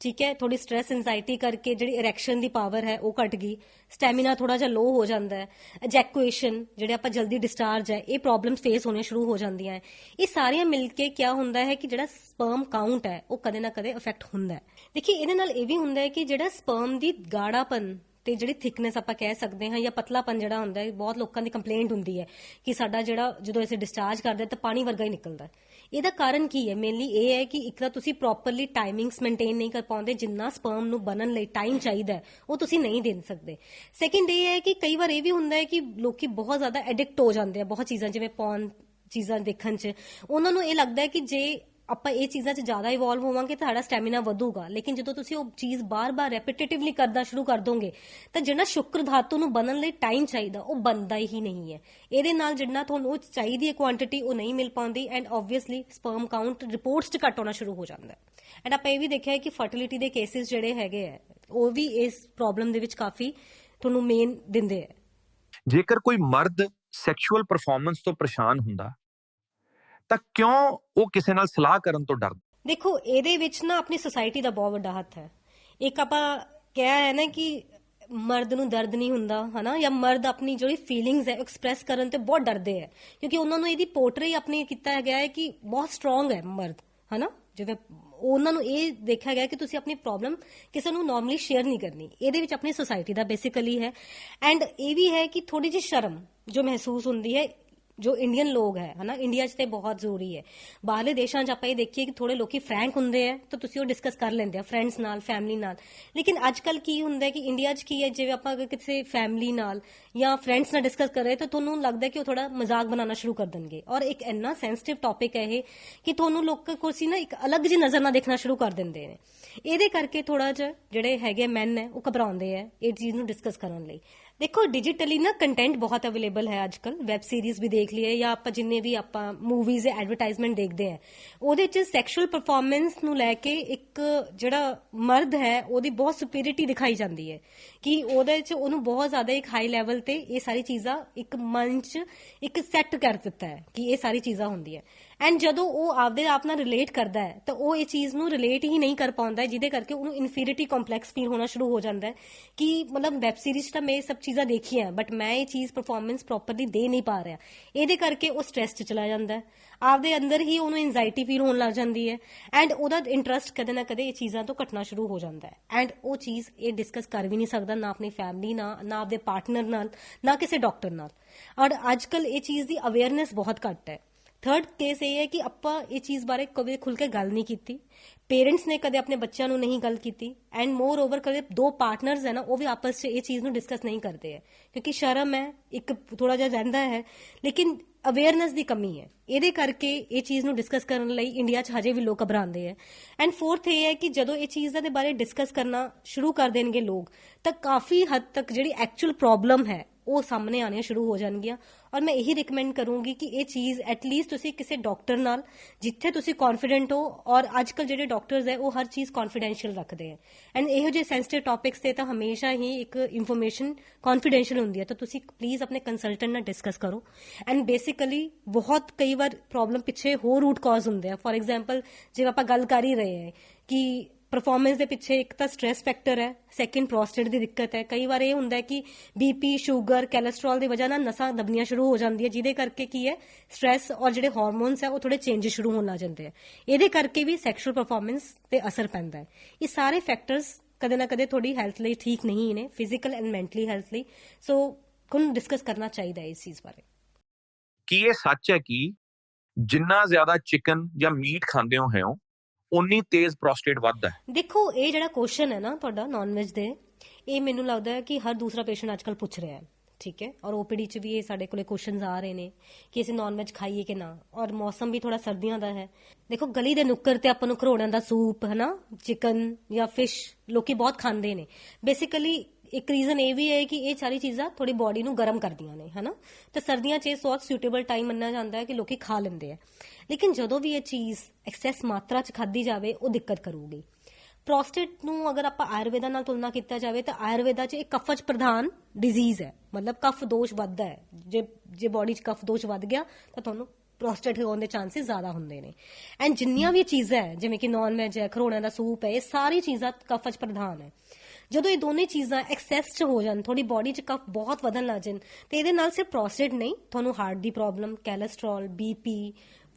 B: ਠੀਕ ਹੈ? ਥੋੜੀ ਸਟ्रेस ਐਂਜ਼ਾਈਟੀ ਕਰਕੇ ਜਿਹੜੀ ਇਰੈਕਸ਼ਨ ਦੀ ਪਾਵਰ ਹੈ ਉਹ ਘਟ ਗਈ ਸਟੈਮਿਨਾ ਥੋੜਾ ਜਿਹਾ ਲੋ ਹੋ ਜਾਂਦਾ ਹੈ ਐਜੈਕੂਏਸ਼ਨ ਜਿਹੜੇ ਆਪਾਂ ਜਲਦੀ ਡਿਸਚਾਰਜ ਹੈ, ਇਹ ਪ੍ਰੋਬਲਮਸ ਫੇਸ ਹੋਣੇ ਸ਼ੁਰੂ ਹੋ ਜਾਂਦੀਆਂ ਹੈ। ਇਹ ਸਾਰੀਆਂ ਮਿਲ ਕੇ ਕੀ ਹੁੰਦਾ ਹੈ ਕਿ ਜਿਹੜਾ ਸਪਰਮ ਕਾਊਂਟ ਹੈ, ਉਹ ਕਦੇ ਨਾ ਕਦੇ ਇਫੈਕਟ ਹੁੰਦਾ ਹੈ। ਦੇਖੀ ਇਹਦੇ ਨਾਲ ਇਹ ਵੀ ਹੁੰਦਾ ਹੈ ਕਿ ਜਿਹੜਾ ਸਪਰਮ ਦੀ ਗਾੜਾਪਨ ਤੇ ਜਿਹੜੀ ਥਿਕਨੈਸ ਆਪਾਂ ਕਹਿ ਸਕਦੇ ਹਾਂ ਜਾਂ ਪਤਲਾਪਨ ਜਿਹੜਾ ਹੁੰਦਾ ਹੈ, ਬਹੁਤ ਲੋਕਾਂ ਦੀ ਕੰਪਲੇਂਟ ਹੁੰਦੀ ਹੈ ਕਿ ਸਾਡਾ ਜਿਹੜਾ ਜਦੋਂ ਅਸੀਂ ਡਿਸਚਾਰਜ ਕਰਦੇ ਤਾਂ ਪਾਣੀ ਵਰਗਾ ਹੀ ਨਿਕਲਦਾ ਇਹਦਾ ਕਾਰਨ ਕੀ ਹੈ? ਮੇਨਲੀ ਇਹ ਹੈ ਕਿ ਇੱਕ ਤਾਂ ਤੁਸੀਂ ਪ੍ਰੋਪਰਲੀ ਟਾਈਮਿੰਗਸ ਮੇਨਟੇਨ ਨਹੀਂ ਕਰ ਪਾਉਂਦੇ, ਜਿੰਨਾ ਸਪਰਮ ਨੂੰ ਬਣਨ ਲਈ ਟਾਈਮ ਚਾਹੀਦਾ ਉਹ ਤੁਸੀਂ ਨਹੀਂ ਦੇ ਸਕਦੇ। ਸੈਕਿੰਡ ਇਹ ਹੈ ਕਿ ਕਈ ਵਾਰ ਇਹ ਵੀ ਹੁੰਦਾ ਹੈ ਕਿ ਲੋਕੀ ਬਹੁਤ ਜ਼ਿਆਦਾ ਐਡਿਕਟ ਹੋ ਜਾਂਦੇ ਆ, ਬਹੁਤ ਚੀਜ਼ਾਂ ਜਿਵੇਂ ਪੌਨ ਚੀਜ਼ਾਂ ਦੇਖਣ 'ਚ। ਉਹਨਾਂ ਨੂੰ ਇਹ ਲੱਗਦਾ ਹੈ ਕਿ ਜੇ ਆਪਾਂ ਇਹ ਚੀਜ਼ਾਂ 'ਚ ਜ਼ਿਆਦਾ ਇਵੋਲਵ ਹੋਵਾਂਗੇ ਤਾਂ ਸਾਡਾ ਸਟੈਮਿਨਾ ਵਧੂਗਾ। ਲੇਕਿਨ ਜਦੋਂ ਤੁਸੀਂ ਉਹ ਚੀਜ਼ ਬਾਰ-ਬਾਰ ਰੈਪੀਟੀਟਿਵਲੀ ਕਰਨਾ ਸ਼ੁਰੂ ਕਰ ਦੋਗੇ, ਤਾਂ ਜਿਹੜਾ ਸ਼ੁਕਰ ਧਾਤੂ ਨੂੰ ਬਣਨ ਲਈ ਟਾਈਮ ਚਾਹੀਦਾ, ਉਹ ਬਣਦਾ ਹੀ ਨਹੀਂ ਹੈ। ਇਹਦੇ ਨਾਲ ਜਿੰਨਾ ਤੁਹਾਨੂੰ ਉਹ ਚਾਹੀਦੀ ਹੈ ਕੁਆਂਟੀਟੀ ਉਹ ਨਹੀਂ ਮਿਲ ਪਾਉਂਦੀ and obviously sperm count reports 'ਚ ਘੱਟ ਹੋਣਾ ਸ਼ੁਰੂ ਹੋ ਜਾਂਦਾ ਹੈ। ਐਂਡ ਆਪਾਂ ਇਹ ਵੀ ਦੇਖਿਆ ਹੈ ਕਿ ਫਰਟੀਲਿਟੀ ਦੇ ਕੇਸਿਸ ਜਿਹੜੇ ਹੈਗੇ ਆ ਉਹ ਵੀ ਇਸ ਪ੍ਰੋਬਲਮ ਦੇ ਵਿੱਚ ਕਾਫੀ ਤੁਹਾਨੂੰ ਮੇਨ ਦਿੰਦੇ ਆ
A: ਜੇਕਰ ਕੋਈ ਮਰਦ ਸੈਕਸ਼ੂਅਲ ਪਰਫਾਰਮੈਂਸ ਤੋਂ ਪਰੇਸ਼ਾਨ ਹੁੰਦਾ ਤਾਂ ਕਿਉਂ ਉਹ ਕਿਸੇ ਨਾਲ ਸਲਾਹ ਕਰਨ ਤੋਂ ਡਰਦਾ?
B: ਦੇਖੋ, ਇਹਦੇ ਵਿੱਚ ਨਾ ਆਪਣੀ ਸੋਸਾਇਟੀ ਦਾ ਬਹੁਤ ਵੱਡਾ ਹੱਥ ਹੈ। ਇੱਕ ਆਪਾਂ ਕਿਹਾ ਹੈ ਨਾ ਕਿ ਮਰਦ ਨੂੰ ਦਰਦ ਨਹੀਂ ਹੁੰਦਾ, ਹਨਾ? ਜਾਂ ਮਰਦ ਆਪਣੀ ਜਿਹੜੀ ਫੀਲਿੰਗਸ ਹੈ ਐਕਸਪ੍ਰੈਸ ਕਰਨ ਤੇ ਬਹੁਤ ਡਰਦੇ ਹੈ। ਕਿਉਂਕਿ ਉਹਨਾਂ ਨੂੰ ਇਹਦੀ ਪੋਰਟਰੇ ਆਪਣੀ ਕੀਤਾ ਗਿਆ ਹੈ ਕਿ ਬਹੁਤ ਸਟਰੋਂਗ ਹੈ ਮਰਦ, ਹਨਾ? ਜਿਵੇਂ ਉਹਨਾਂ ਨੂੰ ਇਹ ਦੇਖਿਆ ਗਿਆ ਕਿ ਤੁਸੀਂ ਆਪਣੀ ਪ੍ਰੋਬਲਮ ਕਿਸੇ ਨੂੰ ਨਾਰਮਲੀ ਸ਼ੇਅਰ ਨਹੀਂ ਕਰਨੀ। ਇਹਦੇ ਵਿੱਚ ਆਪਣੀ ਸੋਸਾਇਟੀ ਦਾ ਬੇਸਿਕਲੀ ਹੈ। ਐਂਡ ਇਹ ਵੀ ਹੈ ਕਿ ਥੋੜੀ ਜਿਹੀ ਸ਼ਰਮ ਜੋ ਮਹਿਸੂਸ ਹੁੰਦੀ ਹੈ ਜੋ ਇੰਡੀਅਨ ਲੋਕ ਹੈ, ਹਨਾ ਇੰਡੀਆ 'ਚ ਤੇ ਬਹੁਤ ਜ਼ਰੂਰੀ ਹੈ। ਬਾਹਰਲੇ ਦੇਸ਼ਾਂ 'ਚ ਆਪਾਂ ਇਹ ਦੇਖੀਏ ਕਿ ਥੋੜੇ ਲੋਕੀ ਫਰੈਂਕ ਹੁੰਦੇ ਆ, ਤਾਂ ਤੁਸੀਂ ਉਹ ਡਿਸਕਸ ਕਰ ਲੈਂਦੇ ਆ ਫਰੈਂਡਸ ਨਾਲ ਫੈਮਿਲੀ ਨਾਲ। ਲੇਕਿਨ ਅੱਜ ਕੱਲ ਕੀ ਹੁੰਦਾ ਕਿ ਇੰਡੀਆ 'ਚ ਕੀ ਹੈ, ਜਿਵੇਂ ਆਪਾਂ ਅਗਰ ਕਿਸੇ ਫੈਮਿਲੀ ਨਾਲ ਜਾਂ ਫਰੈਂਡਸ ਨਾਲ ਡਿਸਕਸ ਕਰ ਰਹੇ ਤਾਂ ਤੁਹਾਨੂੰ ਲੱਗਦਾ ਕਿ ਉਹ ਥੋੜਾ ਮਜ਼ਾਕ ਬਣਾਉਣਾ ਸ਼ੁਰੂ ਕਰ ਦੇਣਗੇ। ਔਰ ਇੱਕ ਇੰਨਾ ਸੈਂਸਿਟਿਵ ਟੌਪਿਕ ਹੈ ਇਹ ਕਿ ਤੁਹਾਨੂੰ ਲੋਕ ਕੋਸੀ ਨਾ ਇੱਕ ਅਲੱਗ ਜਿਹੀ ਨਜ਼ਰ ਨਾਲ ਦੇਖਣਾ ਸ਼ੁਰੂ ਕਰ ਦਿੰਦੇ ਨੇ। ਇਹਦੇ ਕਰਕੇ ਥੋੜਾ ਜਿਹਾ ਜਿਹੜੇ ਹੈਗੇ ਮੈਨ ਨੇ ਉਹ ਘਬਰਾਉਂਦੇ ਆ ਇਹ ਚੀਜ਼ ਨੂੰ ਡਿਸਕਸ ਕਰਨ ਲਈ। ਦੇਖੋ ਡਿਜੀਟਲੀ ਨਾ ਕੰਟੈਂਟ ਬਹੁਤ ਅਵੇਲੇਬਲ ਹੈ ਅੱਜਕੱਲ ਵੈਬ ਸੀਰੀਜ਼ ਵੀ ਦੇਖ ਲਈਏ ਜਾਂ ਆਪਾਂ ਜਿੰਨੇ ਵੀ ਆਪਾਂ ਮੂਵੀਜ਼ ਐਡਵਰਟਾਈਜ਼ਮੈਂਟ ਦੇਖਦੇ ਆ ਉਹਦੇ 'ਚ ਸੈਕਸ਼ੂਅਲ ਪਰਫਾਰਮੈਂਸ ਨੂੰ ਲੈ ਕੇ ਇੱਕ ਜਿਹੜਾ ਮਰਦ ਹੈ, ਉਹਦੀ ਬਹੁਤ ਸੁਪੀਰੀਅਰਿਟੀ ਦਿਖਾਈ ਜਾਂਦੀ ਹੈ। ਕਿ ਉਹਦੇ 'ਚ ਉਹਨੂੰ ਬਹੁਤ ਜ਼ਿਆਦਾ ਇੱਕ ਹਾਈ ਲੈਵਲ ਤੇ ਇਹ ਸਾਰੀ ਚੀਜ਼ਾਂ ਇੱਕ ਮਨ 'ਚ ਇੱਕ ਸੈੱਟ ਕਰ ਦਿੱਤਾ ਹੈ ਕਿ ਇਹ ਸਾਰੀ ਚੀਜ਼ਾਂ ਹੁੰਦੀਆਂ। ਐਂਡ ਜਦੋਂ ਉਹ ਆਪਦੇ ਆਪ ਨਾਲ ਰਿਲੇਟ ਕਰਦਾ ਹੈ, ਤਾਂ ਉਹ ਇਹ ਚੀਜ਼ ਨੂੰ ਰਿਲੇਟ ਹੀ ਨਹੀਂ ਕਰ ਪਾਉਂਦਾ, ਜਿਹਦੇ ਕਰਕੇ ਉਹਨੂੰ ਇਨਫੀਰੀਟੀ ਕੰਪਲੈਕਸ ਫੀਲ ਹੋਣਾ ਸ਼ੁਰੂ ਹੋ ਜਾਂਦਾ ਹੈ ਕਿ ਮਤਲਬ ਵੈਬ ਸੀਰੀਜ਼ ਤਾਂ ਮੈਂ ਇਹ ਸਭ ਚੀਜ਼ਾਂ ਦੇਖੀਆਂ ਬਟ ਮੈਂ ਇਹ ਚੀਜ਼ ਪਰਫਾਰਮੈਂਸ ਪ੍ਰੋਪਰਲੀ ਦੇ ਨਹੀਂ ਪਾ ਰਿਹਾ। ਇਹਦੇ ਕਰਕੇ ਉਹ ਸਟ੍ਰੈਸ 'ਚ ਚਲਾ ਜਾਂਦਾ ਹੈ। ਆਪਦੇ ਅੰਦਰ ਹੀ ਉਹਨੂੰ ਐਂਜ਼ਾਈਟੀ ਫੀਲ ਹੋਣ ਲੱਗ ਜਾਂਦੀ ਹੈ ਐਂਡ ਉਹਦਾ ਇੰਟਰਸਟ ਕਦੇ ਨਾ ਕਦੇ ਇਹ ਚੀਜ਼ਾਂ ਤੋਂ ਘਟਣਾ ਸ਼ੁਰੂ ਹੋ ਜਾਂਦਾ ਹੈ। ਐਂਡ ਉਹ ਚੀਜ਼ ਇਹ ਡਿਸਕਸ ਕਰ ਵੀ ਨਹੀਂ ਸਕਦਾ, ਨਾ ਆਪਣੀ ਫੈਮਿਲੀ ਨਾਲ ਨਾ ਆਪਦੇ ਪਾਰਟਨਰ ਨਾਲ, ਨਾ ਕਿਸੇ ਡਾਕਟਰ ਨਾਲ। ਔਰ ਅੱਜਕੱਲ ਇਹ ਚੀਜ਼ ਦੀ ਅਵੇਅਰਨੈਸ ਬਹੁਤ ਘੱਟ ਹੈ। ਥਰਡ ਕੇਸ ਇਹ ਹੈ ਕਿ ਆਪਾਂ ਇਹ ਚੀਜ਼ ਬਾਰੇ ਕਦੇ ਖੁੱਲ ਕੇ ਗੱਲ ਨਹੀਂ ਕੀਤੀ। ਪੇਰੈਂਟਸ ਨੇ ਕਦੇ ਆਪਣੇ ਬੱਚਿਆਂ ਨੂੰ ਨਹੀਂ ਗੱਲ ਕੀਤੀ ਐਂਡ ਮੋਰ ਓਵਰ ਕਦੇ ਦੋ ਪਾਰਟਨਰਸ ਹੈ ਨਾ, ਉਹ ਵੀ ਆਪਸ 'ਚ ਇਹ ਚੀਜ਼ ਨੂੰ ਡਿਸਕਸ ਨਹੀਂ ਕਰਦੇ ਹੈ, ਕਿਉਂਕਿ ਸ਼ਰਮ ਹੈ, ਇੱਕ ਥੋੜਾ ਜਿਹਾ ਰਹਿੰਦਾ ਹੈ, ਲੇਕਿਨ ਅਵੇਅਰਨੈਸ ਦੀ ਕਮੀ ਹੈ। ਇਹਦੇ ਕਰਕੇ ਇਹ ਚੀਜ਼ ਨੂੰ ਡਿਸਕਸ ਕਰਨ ਲਈ ਇੰਡੀਆ 'ਚ ਹਜੇ ਵੀ ਲੋਕ ਘਬਰਾਉਂਦੇ ਹੈ। ਐਂਡ ਫੋਰਥ ਇਹ ਹੈ ਕਿ ਜਦੋਂ ਇਹ ਚੀਜ਼ਾਂ ਦੇ ਬਾਰੇ ਡਿਸਕਸ ਕਰਨਾ ਸ਼ੁਰੂ ਕਰ ਦੇਣਗੇ ਲੋਕ, ਤਾਂ ਕਾਫੀ ਹੱਦ ਤੱਕ ਜਿਹੜੀ ਐਕਚੁਅਲ ਪ੍ਰੋਬਲਮ ਹੈ, ਉਹ ਸਾਹਮਣੇ ਆਉਣੀਆਂ ਸ਼ੁਰੂ ਹੋ ਜਾਣਗੀਆਂ। ਔਰ ਮੈਂ ਇਹੀ ਰეკਮੈਂਡ ਕਰੂੰਗੀ ਕਿ ਇਹ ਚੀਜ਼ ਐਟਲੀਸਟ ਤੁਸੀਂ ਕਿਸੇ ਡਾਕਟਰ ਨਾਲ, ਜਿੱਥੇ ਤੁਸੀਂ ਕੌਨਫੀਡੈਂਟ ਹੋ, ਔਰ ਅੱਜਕੱਲ ਜਿਹੜੇ ਡਾਕਟਰਸ ਹੈ, ਉਹ ਹਰ ਚੀਜ਼ ਕੌਨਫੀਡੈਂਸ਼ੀਅਲ ਰੱਖਦੇ ਆ ਐਂਡ ਇਹੋ ਜਿਹੇ ਸੈਂਸਿਟਿਵ ਟੌਪਿਕਸ ਤੇ ਤਾਂ ਹਮੇਸ਼ਾ ਹੀ ਇੱਕ ਇਨਫੋਰਮੇਸ਼ਨ ਕੌਨਫੀਡੈਂਸ਼ੀਅਲ ਹੁੰਦੀ ਹੈ। ਤਾਂ ਤੁਸੀਂ ਪਲੀਜ਼ ਆਪਣੇ ਕੰਸਲਟੈਂਟ ਨਾਲ ਡਿਸਕਸ ਕਰੋ। ਐਂਡ ਬੇਸਿਕਲੀ ਬਹੁਤ ਕਈ ਵਾਰ ਪ੍ਰੋਬਲਮ ਪਿੱਛੇ ਹੋਰ ਰੂਟ ਕਾਜ਼ ਹੁੰਦੇ ਆ। ਫੋਰ ਐਗਜ਼ਾਮਪਲ ਜੇ ਆਪਾਂ ਗੱਲ ਕਰ ਹੀ ਰਹੇ ਹਾਂ ਕਿ ਪਰਫਾਰਮੈਂਸ ਦੇ ਪਿੱਛੇ ਇੱਕ ਤਾਂ ਸਟ्रेस ਫੈਕਟਰ ਹੈ ਸੈਕਿੰਡ ਪ੍ਰੋਸਟੇਟ ਦੀ ਦਿੱਕਤ ਹੈ। ਕਈ ਵਾਰ ਇਹ ਹੁੰਦਾ ਹੈ ਕਿ ਬੀਪੀ ਸ਼ੂਗਰ ਕੋਲੇਸਟ੍ਰੋਲ ਦੀ ਵਜ੍ਹਾ ਨਾਲ ਨਸਾਂ ਦਬਨੀਆਂ ਸ਼ੁਰੂ ਹੋ ਜਾਂਦੀਆਂ, ਜਿਹਦੇ ਕਰਕੇ ਕੀ ਹੈ ਸਟ्रेस ਔਰ ਜਿਹੜੇ ਹਾਰਮੋਨਸ ਹੈ, ਉਹ ਥੋੜੇ ਚੇਂਜ ਸ਼ੁਰੂ ਹੋਣ ਲੱਗ ਜਾਂਦੇ ਆ ਇਹਦੇ ਕਰਕੇ ਵੀ ਸੈਕਸ਼ੂਅਲ ਪਰਫਾਰਮੈਂਸ ਤੇ ਅਸਰ ਪੈਂਦਾ ਹੈ। ਇਹ ਸਾਰੇ ਫੈਕਟਰਸ ਕਦੇ ਨਾ ਕਦੇ ਥੋੜੀ ਹੈਲਥ ਲਈ ਠੀਕ ਨਹੀਂ ਨੇ ਫਿਜ਼ੀਕਲ ਐਂਡ ਮੈਂਟਲੀ ਹੈਲਥ ਲਈ। ਸੋ ਕੋਨ ਡਿਸਕਸ ਕਰਨਾ ਚਾਹੀਦਾ ਇਸ ਚੀਜ਼ ਬਾਰੇ।
A: ਕੀ ਇਹ ਸੱਚ ਹੈ ਕਿ ਜਿੰਨਾ ਜ਼ਿਆਦਾ ਚਿਕਨ ਜਾਂ ਮੀਟ ਖਾਂਦੇ ਹੋ ਹੋ ਉਨੀ ਤੇਜ਼ ਪ੍ਰੋਸਟੇਟ ਵੱਧਦਾ ਹੈ।
B: ਦੇਖੋ, ਇਹ ਜਿਹੜਾ ਕੁਐਸਚਨ ਹੈ ਨਾ ਤੁਹਾਡਾ ਨਾਨ ਵੈਜ ਦੇ, ਇਹ ਮੈਨੂੰ ਲੱਗਦਾ ਹੈ ਕਿ ਹਰ ਦੂਸਰਾ ਪੇਸ਼ੈਂਟ ਅੱਜਕੱਲ ਪੁੱਛ ਰਿਹਾ ਹੈ, ਠੀਕ ਹੈ? ਔਰ ਓਪੀਡੀ ਚ ਵੀ ਇਹ ਸਾਡੇ ਕੋਲੇ ਕੁਐਸਚਨਸ ਆ ਰਹੇ ਨੇ ਕਿ ਅਸੀਂ ਨਾਨ ਵੈਜ ਖਾਈਏ ਕਿ ਨਾ। ਔਰ ਮੌਸਮ ਵੀ ਥੋੜਾ ਸਰਦੀਆਂ ਦਾ ਹੈ। ਦੇਖੋ, ਗਲੀ ਦੇ ਨੁੱਕਰ ਤੇ ਆਪਾਂ ਨੂੰ ਘਰੋੜਿਆਂ ਦਾ ਸੂਪ, ਹਨਾ? ਚਿਕਨ ਜਾਂ ਫਿਸ਼ ਲੋਕੀ ਬਹੁਤ ਖਾਂਦੇ ਨੇ। ਬੇਸਿਕਲੀ ਇੱਕ ਰੀਜ਼ਨ ਇਹ ਵੀ ਹੈ ਕਿ ਇਹ ਸਾਰੀ ਚੀਜ਼ਾਂ ਥੋੜੀ ਬਾਡੀ ਨੂੰ ਗਰਮ ਕਰਦੀਆਂ ਨੇ, ਹਨਾ? ਤੇ ਸਰਦੀਆਂ 'ਚ ਇਹ ਬਹੁਤ ਸੁਟੇਬਲ ਟਾਈਮ ਮੰਨਿਆ ਜਾਂਦਾ ਹੈ ਕਿ ਲੋਕੀ ਖਾ ਲੈਂਦੇ ਆ। ਲੇਕਿਨ ਜਦੋਂ ਵੀ ਇਹ ਚੀਜ਼ ਐਕਸੈਸ ਮਾਤਰਾ 'ਚ ਖਾਦੀ ਜਾਵੇ, ਉਹ ਦਿੱਕਤ ਕਰੂਗੀ। ਪ੍ਰੋਸਟੇਟ ਨੂੰ ਅਗਰ ਆਪਾਂ ਆਯੁਰਵੇਦਾ ਨਾਲ ਤੁਲਨਾ ਕੀਤਾ ਜਾਵੇ, ਤਾਂ ਆਯੁਰਵੇਦਾ 'ਚ ਇੱਕ ਕਫਜ ਪ੍ਰਧਾਨ ਡਿਜ਼ੀਜ਼ ਹੈ। ਮਤਲਬ ਕਫ ਦੋਸ਼ ਵੱਧਦਾ ਹੈ। ਜੇ ਜੇ ਬਾਡੀ 'ਚ ਕਫ ਦੋਸ਼ ਵੱਧ ਗਿਆ, ਤਾਂ ਤੁਹਾਨੂੰ ਪ੍ਰੋਸਟੇਟ ਹੋਣ ਦੇ ਚਾਂਸਸ ਜ਼ਿਆਦਾ ਹੁੰਦੇ ਨੇ। ਐਂਡ ਜਿੰਨੀਆਂ ਵੀ ਚੀਜ਼ਾਂ ਹੈ, ਜਿਵੇਂ ਕਿ ਨਾਨ ਵੈਜ ਹੈ ਖਰੋਣਿਆਂ ਦਾ ਸੂਪ ਹੈ, ਇਹ ਸਾਰੀ ਚੀਜ਼ਾਂ ਕਫਜ ਪ੍ਰਧਾਨ ਹੈ। ਜਦੋਂ ਇਹ ਦੋਨੇ ਚੀਜ਼ਾਂ ਐਕਸੈਸ ਚ ਹੋ ਜਾਣ ਥੋੜੀ ਬਾਡੀ ਚ ਕਫ ਬਹੁਤ ਵਧਣ ਲੱਗ ਜਾਣ, ਤੇ ਇਹਦੇ ਨਾਲ ਸਿਰਫ ਪ੍ਰੋਸਟੇਟ ਨਹੀਂ, ਤੁਹਾਨੂੰ ਹਾਰਟ ਦੀ ਪ੍ਰੋਬਲਮ ਕੋਲੇਸਟ੍ਰੋਲ ਬੀਪੀ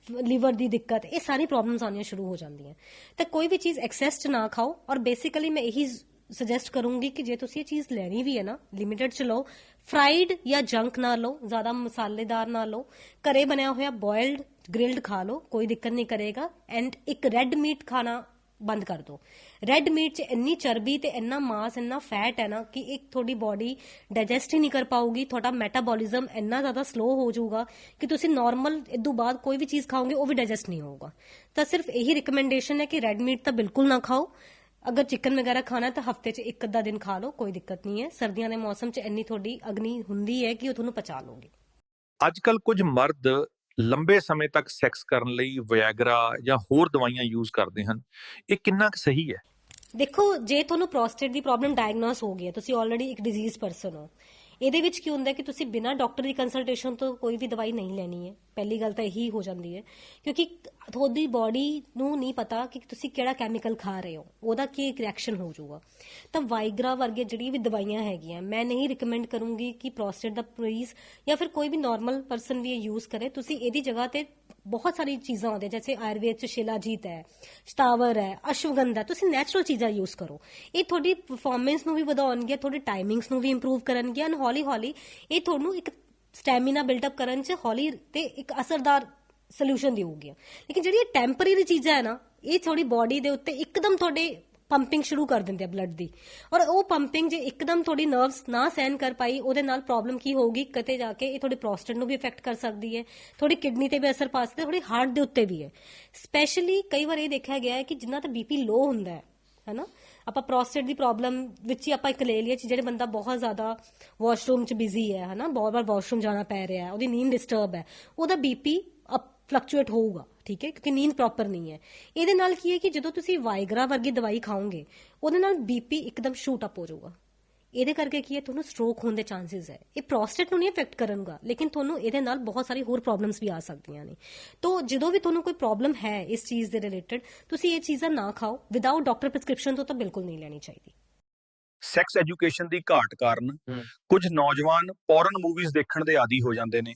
B: ਲੀਵਰ ਦੀ ਦਿੱਕਤ, ਇਹ ਸਾਰੀ ਪ੍ਰੋਬਲਮਸ ਆਉਣੀਆਂ ਸ਼ੁਰੂ ਹੋ ਜਾਂਦੀਆਂ। ਤਾਂ ਕੋਈ ਵੀ ਚੀਜ਼ ਐਕਸੈਸ ਚ ਨਾ ਖਾਓ ਔਰ ਬੇਸਿਕਲੀ ਮੈਂ ਇਹੀ ਸੁਜੈਸਟ ਕਰੂੰਗੀ ਕਿ ਜੇ ਤੁਸੀਂ ਇਹ ਚੀਜ਼ ਲੈਣੀ ਵੀ ਹੈ ਨਾ ਲਿਮਿਟਡ ਚ ਲਓ ਫਰਾਈਡ ਜਾਂ ਜੰਕ ਨਾ ਲਓ, ਜ਼ਿਆਦਾ ਮਸਾਲੇਦਾਰ ਨਾ ਲਓ, ਘਰੇ ਬਣਿਆ ਹੋਇਆ ਬੋਇਲਡ ਗ੍ਰਿਲਡ ਖਾ ਲਓ, ਕੋਈ ਦਿੱਕਤ ਨਹੀਂ ਕਰੇਗਾ। ਐਂਡ ਇੱਕ ਰੈੱਡ ਮੀਟ ਖਾਣਾ ਬੰਦ ਕਰ ਦਿਓ ਰੈੱਡ ਮੀਟ 'ਚ ਇੰਨੀ ਚਰਬੀ ਤੇ ਇੰਨਾ ਮਾਸ, ਇੰਨਾ ਫੈਟ ਹੈ ਨਾ ਕਿ ਇੱਕ ਤੁਹਾਡੀ ਬਾਡੀ ਡਾਈਜੈਸਟ ਹੀ ਨਹੀਂ ਕਰ ਪਾਊਗੀ, ਤੁਹਾਡਾ ਮੈਟਾਬੋਲਿਜ਼ਮ ਇੰਨਾ ਜ਼ਿਆਦਾ ਸਲੋ ਹੋ ਜਾਊਗਾ ਕਿ ਤੁਸੀਂ ਨਾਰਮਲ ਇਦੋਂ ਬਾਅਦ ਕੋਈ ਵੀ ਚੀਜ਼ ਖਾਓਗੇ, ਉਹ ਵੀ ਡਾਈਜੈਸਟ ਨਹੀਂ ਹੋਊਗਾ। ਤਾਂ ਸਿਰਫ ਇਹੀ ਰਿਕਮੈਂਡੇਸ਼ਨ ਹੈ ਕਿ ਰੈੱਡ ਮੀਟ ਤਾਂ ਬਿਲਕੁਲ ਨਾ ਖਾਓ। ਅਗਰ ਚਿਕਨ ਵਗੈਰਾ ਖਾਣਾ ਤਾਂ ਹਫ਼ਤੇ 'ਚ ਇੱਕ ਅੱਧਾ ਦਿਨ ਖਾ ਲਓ, ਕੋਈ ਦਿੱਕਤ ਨਹੀਂ ਹੈ। ਸਰਦੀਆਂ ਦੇ ਮੌਸਮ 'ਚ ਇੰਨੀ ਤੁਹਾਡੀ ਅਗਨੀ ਹੁੰਦੀ ਹੈ ਕਿ ਉਹ ਤੁਹਾਨੂੰ ਪਚਾ ਲਓਗੇ।
A: ਅੱਜ ਕੱਲ ਕੁਝ ਮਰਦ ਲੰਬੇ ਸਮੇਂ ਤੱਕ ਸੈਕਸ ਕਰਨ ਲਈ ਵਿਆਗਰਾ ਜਾਂ ਹੋਰ ਦਵਾਈਆਂ ਯੂਜ਼ ਕਰਦੇ ਹਨ, ਇਹ ਕਿੰਨਾ ਕੁ ਸਹੀ ਹੈ?
B: ਦੇਖੋ, ਜੇ ਤੁਹਾਨੂੰ ਪ੍ਰੋਸਟੇਟ ਦੀ ਪ੍ਰੋਬਲਮ ਡਾਇਗਨੋਸ ਹੋ ਗਈ ਹੈ, ਤੁਸੀਂ ਆਲਰੇਡੀ ਇੱਕ ਡਿਜ਼ੀਜ਼ ਪਰਸਨ ਹੋ ਇਹਦੇ ਵਿੱਚ ਕੀ ਹੁੰਦਾ ਕਿ ਤੁਸੀਂ ਬਿਨਾਂ ਡਾਕਟਰ ਦੀ ਕੰਸਲਟੇਸ਼ਨ ਤੋਂ ਕੋਈ ਵੀ ਦਵਾਈ ਨਹੀਂ ਲੈਣੀ ਹੈ। ਪਹਿਲੀ ਗੱਲ ਤਾਂ ਇਹੀ ਹੋ ਜਾਂਦੀ ਹੈ, ਕਿਉਂਕਿ ਤੁਹਾਡੀ ਬਾਡੀ ਨੂੰ ਨਹੀਂ ਪਤਾ ਕਿ ਤੁਸੀਂ ਕਿਹੜਾ ਕੈਮੀਕਲ ਖਾ ਰਹੇ ਹੋ। ਉਹਦਾ ਕੀ ਰਿਐਕਸ਼ਨ ਹੋ ਜਾਊਗਾ। ਤਾਂ ਵਾਈਗਰਾ ਵਰਗੇ ਜਿਹੜੀ ਵੀ ਦਵਾਈਆਂ ਹੈਗੀਆਂ, ਮੈਂ ਨਹੀਂ ਰਿਕਮੈਂਡ ਕਰੂੰਗੀ ਕਿ ਪ੍ਰੋਸਟੇਟ ਦਾ ਪ੍ਰੀਜ਼ ਜਾਂ ਫਿਰ ਕੋਈ ਵੀ ਨਾਰਮਲ ਪਰਸਨ ਵੀ ਇਹ ਯੂਜ਼ ਕਰੇ। ਤੁਸੀਂ ਇਹਦੀ ਜਗ੍ਹਾ ਤੇ ਬਹੁਤ ਸਾਰੀ ਚੀਜ਼ਾਂ ਆਉਂਦੀਆਂ ਜੈਸੇ ਆਯੁਰਵੇਦ ਚ ਸ਼ਿਲਾਜੀਤ ਹੈ, ਸ਼ਤਾਵਰ ਹੈ, ਅਸ਼ਵਗੰਧਾ ਤੁਸੀਂ ਨੈਚੁਰਲ ਚੀਜ਼ਾਂ ਯੂਜ਼ ਕਰੋ। ਇਹ ਤੁਹਾਡੀ ਪਰਫਾਰਮੈਂਸ ਨੂੰ ਵੀ ਵਧਾਉਣਗੇ, ਤੁਹਾਡੀ ਟਾਈਮਿੰਗਸ ਨੂੰ ਵੀ ਇੰਪਰੂਵ ਕਰਨਗੇ ਐਂਡ ਹੌਲੀ ਹੌਲੀ ਇਹ ਤੁਹਾਨੂੰ ਇੱਕ ਸਟੈਮੀਨਾ ਬਿਲਡ ਅਪ ਕਰਨ ਚ ਹੌਲੀ ਤੇ ਇੱਕ ਅਸਰਦਾਰ ਸੋਲੂਸ਼ਨ ਦੇਊਗੀ ਲੇਕਿਨ ਜਿਹੜੀ ਇਹ ਟੈਂਪਰੇਰੀ ਚੀਜ਼ਾਂ ਹੈ ਨਾ, ਇਹ ਥੋੜੀ ਬਾਡੀ ਦੇ ਉੱਤੇ ਇੱਕਦਮ ਤੁਹਾਡੇ ਪੰਪਿੰਗ ਸ਼ੁਰੂ ਕਰ ਦਿੰਦੇ ਆ ਬਲੱਡ ਦੀ। ਔਰ ਉਹ ਪੰਪਿੰਗ ਜੇ ਇੱਕਦਮ ਤੁਹਾਡੀ ਨਰਵਸ ਨਾ ਸਹਿਨ ਕਰ ਪਾਈ, ਉਹਦੇ ਨਾਲ ਪ੍ਰੋਬਲਮ ਕੀ ਹੋਊਗੀ? ਕਿਤੇ ਜਾ ਕੇ ਇਹ ਤੁਹਾਡੇ ਪ੍ਰੋਸਟੇਟ ਨੂੰ ਵੀ ਇਫੈਕਟ ਕਰ ਸਕਦੀ ਹੈ। ਤੁਹਾਡੀ ਕਿਡਨੀ ਤੇ ਵੀ ਅਸਰ ਪਾ ਸਕਦੀ ਹੈ ਤੁਹਾਡੀ ਹਾਰਟ ਦੇ ਉੱਤੇ ਵੀ ਹੈ। ਸਪੈਸ਼ਲੀ ਕਈ ਵਾਰ ਇਹ ਦੇਖਿਆ ਗਿਆ ਹੈ ਕਿ ਜਿਨ੍ਹਾਂ ਦਾ ਬੀਪੀ ਲੋ ਹੁੰਦਾ ਹੈ, ਹੈਨਾ? ਆਪਾਂ ਪ੍ਰੋਸਟੇਟ ਦੀ ਪ੍ਰੋਬਲਮ ਵਿੱਚ ਹੀ ਆਪਾਂ ਇੱਕ ਲੈ ਲਈਏ ਕਿ ਜਿਹੜੇ ਬੰਦਾ ਬਹੁਤ ਜ਼ਿਆਦਾ ਵਾਸ਼ਰੂਮ 'ਚ ਬਿਜ਼ੀ ਹੈ, ਹਨਾ? ਬਹੁਤ ਵਾਰ ਵਾਸ਼ਰੂਮ ਜਾਣਾ ਪੈ ਰਿਹਾ ਹੈ, ਉਹਦੀ ਨੀਂਦ ਡਿਸਟਰਬ ਹੈ, ਉਹਦਾ ਬੀਪੀ ਅਪ ਫਲਕਚੁਏਟ ਹੋਊਗਾ। ਠੀਕ ਹੈ? ਕਿਉਂਕਿ ਨੀਂਦ ਪ੍ਰੋਪਰ ਨਹੀਂ ਹੈ। ਇਹਦੇ ਨਾਲ ਕੀ ਹੈ ਕਿ ਜਦੋਂ ਤੁਸੀਂ ਵਾਈਗਰਾ ਵਰਗੀ ਦਵਾਈ ਖਾਓਗੇ ਉਹਦੇ ਨਾਲ ਬੀਪੀ ਇੱਕਦਮ ਸ਼ੂਟ ਅਪ ਹੋ ਜਾਊਗਾ। ਇਹਦੇ ਕਰਕੇ ਕੀ ਹੈ? ਤੁਹਾਨੂੰ ਸਟ੍ਰੋਕ ਹੋਣ ਦੇ ਚਾਂਸਸ ਹੈ। ਇਹ ਪ੍ਰੋਸਟੇਟ ਨੂੰ ਨਹੀਂ ਅਫੈਕਟ ਕਰਨਗਾ ਲੇਕਿਨ ਤੁਹਾਨੂੰ ਇਹਦੇ ਨਾਲ ਬਹੁਤ ਸਾਰੀ ਹੋਰ ਪ੍ਰੋਬਲਮਸ ਵੀ ਆ ਸਕਦੀਆਂ ਨੇ। ਤੋਂ ਜਦੋਂ ਵੀ ਤੁਹਾਨੂੰ ਕੋਈ ਪ੍ਰੋਬਲਮ ਹੈ ਇਸ ਚੀਜ਼ ਦੇ ਰਿਲੇਟਡ ਤੁਸੀਂ ਇਹ ਚੀਜ਼ਾਂ ਨਾ ਖਾਓ। ਵਿਦਆਊਟ ਡਾਕਟਰ ਪ੍ਰੈਸਕ੍ਰਿਪਸ਼ਨ ਤੋਂ ਤਾਂ ਬਿਲਕੁਲ ਨਹੀਂ ਲੈਣੀ ਚਾਹੀਦੀ।
A: ਸੈਕਸ ਐਜੂਕੇਸ਼ਨ ਦੀ ਘਾਟ ਕਾਰਨ। ਕੁਝ ਨੌਜਵਾਨ ਪੌਰਨ ਮੂਵੀਜ਼ ਦੇਖਣ ਦੇ ਆਦੀ ਹੋ ਜਾਂਦੇ ਨੇ।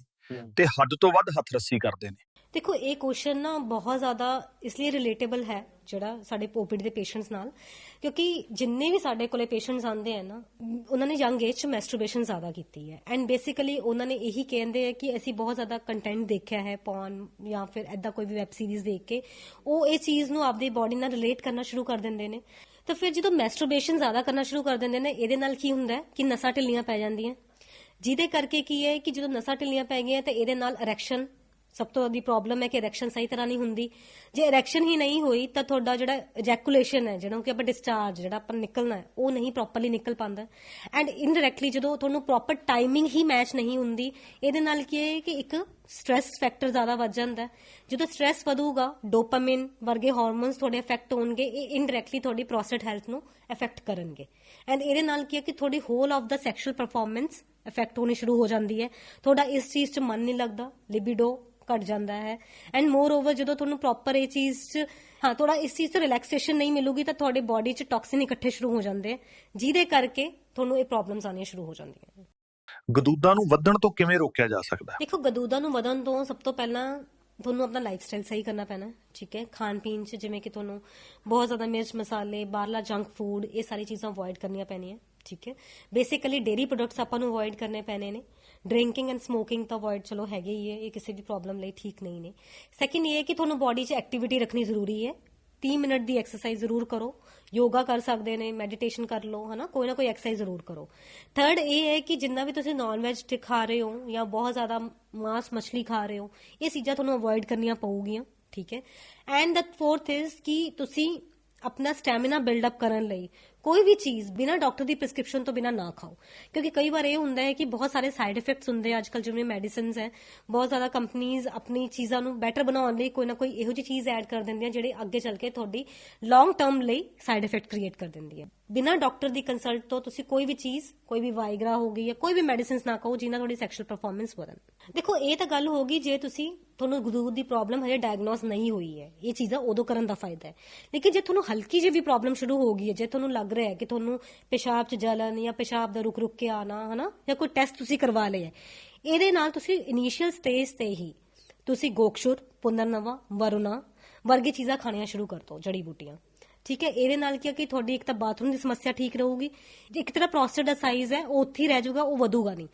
A: ਤੇ ਹੱਦ ਤੋਂ ਵੱਧ ਹੱਥ ਰੱਸੀ ਕਰਦੇ ਨੇ।
B: ਦੇਖੋ, ਇਹ ਕੁਐਸਚਨ ਨਾ ਬਹੁਤ ਜ਼ਿਆਦਾ ਇਸ ਲਈ ਰਿਲੇਟੇਬਲ ਹੈ ਜਿਹੜਾ ਸਾਡੇ ਓਪੀਡੀ ਦੇ ਪੇਸ਼ੈਂਟਸ ਨਾਲ, ਕਿਉਂਕਿ ਜਿੰਨੇ ਵੀ ਸਾਡੇ ਕੋਲੇ ਪੇਸ਼ੈਂਟਸ ਆਉਂਦੇ ਆ ਨਾ, ਉਹਨਾਂ ਨੇ ਯੰਗ ਏਜ ਚ ਮੈਸਟਰਬੇਸ਼ਨ ਜ਼ਿਆਦਾ ਕੀਤੀ ਹੈ। ਐਂਡ ਬੇਸਿਕਲੀ ਉਹਨਾਂ ਨੇ ਇਹੀ ਕਹਿੰਦੇ ਆ ਕਿ ਅਸੀਂ ਬਹੁਤ ਜ਼ਿਆਦਾ ਕੰਟੈਂਟ ਦੇਖਿਆ ਹੈ ਪੌਨ ਜਾਂ ਫਿਰ ਐਦਾਂ ਕੋਈ ਵੀ ਵੈਬ ਸੀਰੀਜ਼ ਦੇਖ ਕੇ, ਉਹ ਇਹ ਚੀਜ਼ ਨੂੰ ਆਪਦੀ ਬਾਡੀ ਨਾਲ ਰਿਲੇਟ ਕਰਨਾ ਸ਼ੁਰੂ ਕਰ ਦਿੰਦੇ ਨੇ। ਤਾਂ ਫਿਰ ਜਦੋਂ ਮੈਸਟਰਬੇਸ਼ਨ ਜ਼ਿਆਦਾ ਕਰਨਾ ਸ਼ੁਰੂ ਕਰ ਦਿੰਦੇ ਨੇ, ਇਹਦੇ ਨਾਲ ਕੀ ਹੁੰਦਾ ਹੈ ਕਿ ਨਸਾਂ ਢਿੱਲੀਆਂ ਪੈ ਜਾਂਦੀਆਂ। ਜਿਹਦੇ ਕਰਕੇ ਕੀ ਹੈ ਕਿ ਜਦੋਂ ਨਸਾਂ ਢਿੱਲੀਆਂ ਪੈ ਗਈਆਂ ਤਾਂ ਇਹਦੇ ਨਾਲ ਇਰੈਕਸ਼ਨ ਸਭ ਤੋਂ ਵੱਡੀ ਪ੍ਰੋਬਲਮ ਹੈ ਕਿ ਇਰੈਕਸ਼ਨ ਸਹੀ ਤਰ੍ਹਾਂ ਨਹੀਂ ਹੁੰਦੀ। ਜੇ ਇਰੈਕਸ਼ਨ ਹੀ ਨਹੀਂ ਹੋਈ, ਤਾਂ ਤੁਹਾਡਾ ਜਿਹੜਾ ਇਜੈਕੂਲੇਸ਼ਨ ਹੈ, ਜਿਹੜਾ ਕਿ ਆਪਾਂ ਡਿਸਚਾਰਜ ਜਿਹੜਾ ਆਪਾਂ ਨਿਕਲਣਾ ਹੈ, ਉਹ ਨਹੀਂ ਪ੍ਰੋਪਰਲੀ ਨਿਕਲ ਪਾਉਂਦਾ। ਐਂਡ ਇਨਡਾਇਰੈਕਟਲੀ ਜਦੋਂ ਤੁਹਾਨੂੰ ਪ੍ਰੋਪਰ ਟਾਈਮਿੰਗ ਹੀ ਮੈਚ ਨਹੀਂ ਹੁੰਦੀ, ਇਹਦੇ ਨਾਲ ਕੀ ਹੈ ਕਿ ਇੱਕ ਸਟ्रेस ਫੈਕਟਰ ਜ਼ਿਆਦਾ ਵੱਧ ਜਾਂਦਾ ਜਦੋਂ ਸਟ्रेस ਵਧੂਗਾ ਡੋਪਾਮਾਈਨ ਵਰਗੇ ਹਾਰਮੋਨਸ ਤੁਹਾਡੇ ਇਫੈਕਟ ਹੋਣਗੇ, ਇਹ ਇਨਡਾਇਰੈਕਟਲੀ ਤੁਹਾਡੀ ਪ੍ਰੋਸਟੇਟ ਹੈਲਥ ਨੂੰ ਇਫੈਕਟ ਕਰਨਗੇ। ਐਂਡ ਇਹਦੇ ਨਾਲ ਕੀ ਹੈ ਕਿ ਤੁਹਾਡੀ ਹੋਲ ਆਫ ਦਾ ਸੈਕਸ਼ੂਅਲ ਪਰਫਾਰਮੈਂਸ ਇਫੈਕਟ ਹੋਣੀ ਸ਼ੁਰੂ ਹੋ ਜਾਂਦੀ ਹੈ। ਤੁਹਾਡਾ ਇਸ ਚੀਜ਼ 'ਚ ਮਨ ਨਹੀਂ ਲੱਗਦਾ ਲਿਬੀਡੋ ਘਟ ਜਾਂਦਾ ਹੈ। ਐਂਡ ਮੋਰ ਓਵਰ ਜਦੋਂ ਤੁਹਾਨੂੰ ਪ੍ਰੋਪਰ ਇਹ ਚੀਜ਼ 'ਚ ਹਾਂ ਥੋੜਾ ਇਸ ਚੀਜ਼ ਤੋਂ ਰਿਲੈਕਸੇਸ਼ਨ ਨਹੀਂ ਮਿਲੂਗੀ ਤਾਂ ਤੁਹਾਡੇ ਬਾਡੀ 'ਚ ਟੌਕਸਿਨ ਇਕੱਠੇ ਸ਼ੁਰੂ ਹੋ ਜਾਂਦੇ ਜਿਹਦੇ ਕਰਕੇ ਤੁਹਾਨੂੰ ਇਹ ਪ੍ਰੋਬਲਮਸ ਆਉਣੀਆਂ ਸ਼ੁਰੂ ਹੋ ਜਾਂਦੀਆਂ
A: ਗਦੂਦਾਂ ਨੂੰ ਵਧਣ ਤੋਂ ਕਿਵੇਂ ਰੋਕਿਆ ਜਾ ਸਕਦਾ ਹੈ?
B: ਦੇਖੋ ਗਦੂਦਾਂ ਨੂੰ ਵਧਣ ਤੋਂ ਸਭ ਤੋਂ ਪਹਿਲਾਂ ਤੁਹਾਨੂੰ ਆਪਣਾ ਲਾਈਫ ਸਟਾਈਲ ਸਹੀ ਕਰਨਾ ਪੈਣਾ ਠੀਕ ਹੈ? ਖਾਣ ਪੀਣ ਚ ਜਿਵੇਂ ਕਿ ਤੁਹਾਨੂੰ ਬਹੁਤ ਜ਼ਿਆਦਾ ਮਿਰਚ ਮਸਾਲੇ ਬਾਹਰਲਾ ਜੰਕ ਫੂਡ ਇਹ ਸਾਰੀ ਚੀਜ਼ਾਂ ਅਵੋਇਡ ਕਰਨੀਆਂ ਪੈਣੀਆਂ ਠੀਕ ਹੈ? ਬੇਸਿਕਲੀ ਡੇਰੀ ਪ੍ਰੋਡਕਟਸ ਆਪਾਂ ਨੂੰ ਅਵੋਇਡ ਕਰਨੇ ਪੈਣੇ ਨੇ। ਡਰਿੰਕਿੰਗ ਐਂਡ ਸਮੋਕਿੰਗ ਤਾਂ ਅਵੋਇਡ ਚਲੋ ਹੈਗੇ ਹੀ ਹੈ, ਇਹ ਕਿਸੇ ਵੀ ਪ੍ਰੋਬਲਮ ਲਈ ਠੀਕ ਨਹੀਂ ਨੇ। ਸੈਕਿੰਡ ਇਹ ਹੈ ਕਿ ਤੁਹਾਨੂੰ ਬਾਡੀ 'ਚ ਐਕਟੀਵਿਟੀ ਰੱਖਣੀ ਜ਼ਰੂਰੀ ਹੈ। 30 ਮਿੰਟ ਦੀ ਐਕਸਰਸਾਈਜ਼ ਜ਼ਰੂਰ ਕਰੋ। ਯੋਗਾ ਕਰ ਸਕਦੇ ਨੇ ਮੈਡੀਟੇਸ਼ਨ ਕਰ ਲਓ, ਹਨਾ, ਕੋਈ ਨਾ ਕੋਈ ਐਕਸਰਸਾਈਜ਼ ਜ਼ਰੂਰ ਕਰੋ। ਥਰਡ ਇਹ ਹੈ ਕਿ ਜਿੰਨਾ ਵੀ ਤੁਸੀਂ ਨਾਨ ਵੈਜ ਖਾ ਰਹੇ ਹੋ ਜਾਂ ਬਹੁਤ ਜ਼ਿਆਦਾ ਮਾਸ ਮੱਛਲੀ ਖਾ ਰਹੇ ਹੋ, ਇਹ ਚੀਜ਼ਾਂ ਤੁਹਾਨੂੰ ਅਵੋਇਡ ਕਰਨੀਆਂ ਪਊਗੀਆਂ, ਠੀਕ ਹੈ। ਐਂਡ ਦ ਫੋਰਥ ਇਜ਼ ਕਿ ਤੁਸੀਂ ਆਪਣਾ ਸਟੈਮਿਨਾ ਬਿਲਡ ਅਪ ਕਰਨ ਲਈ ਕੋਈ ਵੀ ਚੀਜ਼ ਬਿਨਾ ਡਾਕਟਰ ਦੀ ਪ੍ਰੈਸਕ੍ਰਿਪਸ਼ਨ ਤੋਂ ਬਿਨਾ ਨਾ ਖਾਓ। ਕਿਉਂਕਿ ਕਈ ਵਾਰ ਇਹ ਹੁੰਦਾ ਹੈ ਕਿ ਬਹੁਤ ਸਾਰੇ ਸਾਈਡ ਇਫੈਕਟਸ ਹੁੰਦੇ ਆ ਅੱਜਕੱਲ ਜਿਵੇਂ ਮੈਡੀਸਿਨਸ ਹੈ, ਬਹੁਤ ਜ਼ਿਆਦਾ ਕੰਪਨੀਆਂ ਆਪਣੀ ਚੀਜ਼ਾਂ ਨੂੰ ਬੈਟਰ ਬਣਾਉਣ ਲਈ ਕੋਈ ਨਾ ਕੋਈ ਇਹੋ ਜਿਹੀ ਚੀਜ਼ ਐਡ ਕਰ ਦਿੰਦੀਆਂ ਜਿਹੜੇ ਅੱਗੇ ਚੱਲ ਕੇ ਤੁਹਾਡੀ ਲੌਂਗ ਟਰਮ ਲਈ ਸਾਈਡ ਇਫੈਕਟ ਕ੍ਰੀਏਟ ਕਰ ਦਿੰਦੀ ਹੈ। ਬਿਨਾ ਡਾਕਟਰ ਦੀ ਕੰਸਲਟ ਤੋਂ ਤੁਸੀਂ ਕੋਈ ਵੀ ਚੀਜ਼, ਕੋਈ ਵੀ ਵਾਈਗਰਾ ਹੋ ਗਈ ਜਾਂ ਕੋਈ ਵੀ ਮੈਡੀਸਿਨਸ ਨਾ ਖਾਓ ਜਿਨ੍ਹਾਂ ਤੁਹਾਡੀ ਸੈਕਸ਼ੂਅਲ ਪਰਫਾਰਮੈਂਸ ਵਧਣ। ਦੇਖੋ, ਇਹ ਤਾਂ ਗੱਲ ਹੋਗੀ ਜੇ ਤੁਸੀਂ ਤੁਹਾਨੂੰ ਗਦੂਦ ਦੀ ਪ੍ਰੋਬਲਮ ਹਜੇ ਡਾਇਗਨੋਸ ਨਹੀਂ ਹੋਈ ਹੈ। ਇਹ ਚੀਜ਼ਾਂ ਉਦੋਂ ਕਰਨ ਦਾ ਫਾਇਦਾ ਹੈ। ਲੇਕਿਨ ਜੇ ਤੁਹਾਨੂੰ ਹਲਕੀ ਜਿਹੀ ਵੀ ਪ੍ਰੋਬਲਮ ਸ਼ੁਰੂ ਹੋ ਗਈ ਹੈ, ਜੇ ਤੁਹਾਨੂੰ ਲੱਗ ਰਿਹਾ ਹੈ ਕਿ ਤੁਹਾਨੂੰ ਪਿਸ਼ਾਬ 'ਚ ਜਲਨ ਜਾਂ ਪਿਸ਼ਾਬ ਦਾ ਰੁਕ ਰੁਕ ਕੇ ਆਣਾ ਹਨਾ? ਜਾਂ ਕੋਈ ਟੈਸਟ ਤੁਸੀਂ ਕਰਵਾ ਲਿਆ ਇਹਦੇ ਨਾਲ ਤੁਸੀਂ ਇਨੀਸ਼ੀਅਲ ਸਟੇਜ ਤੇ ਹੀ ਤੁਸੀਂ ਗੋਕਸ਼ੁਰ, ਪੁਨਰਨਵਾ, ਵਰੁਣਾ ਵਰਗੀ ਚੀਜ਼ਾਂ ਖਾਣੀਆਂ ਸ਼ੁਰੂ ਕਰ ਦੋ, ਜੜੀ ਬੂਟੀਆਂ। ਠੀਕ ਹੈ? ਇਹਦੇ ਨਾਲ ਕੀ ਹੈ ਕਿ ਤੁਹਾਡੀ ਇੱਕ ਤਾਂ ਬਾਥਰੂਮ ਦੀ ਸਮੱਸਿਆ ਠੀਕ ਰਹੂਗੀ। ਇੱਕ ਤਰ੍ਹਾਂ ਪ੍ਰੋਸਟੇਟ ਦਾ ਸਾਈਜ਼ ਹੈ, ਉਹ ਉੱਥੇ ਰਹਿ ਜਾਊਗਾ, ਉਹ ਵਧੂਗਾ ਨਹੀਂ।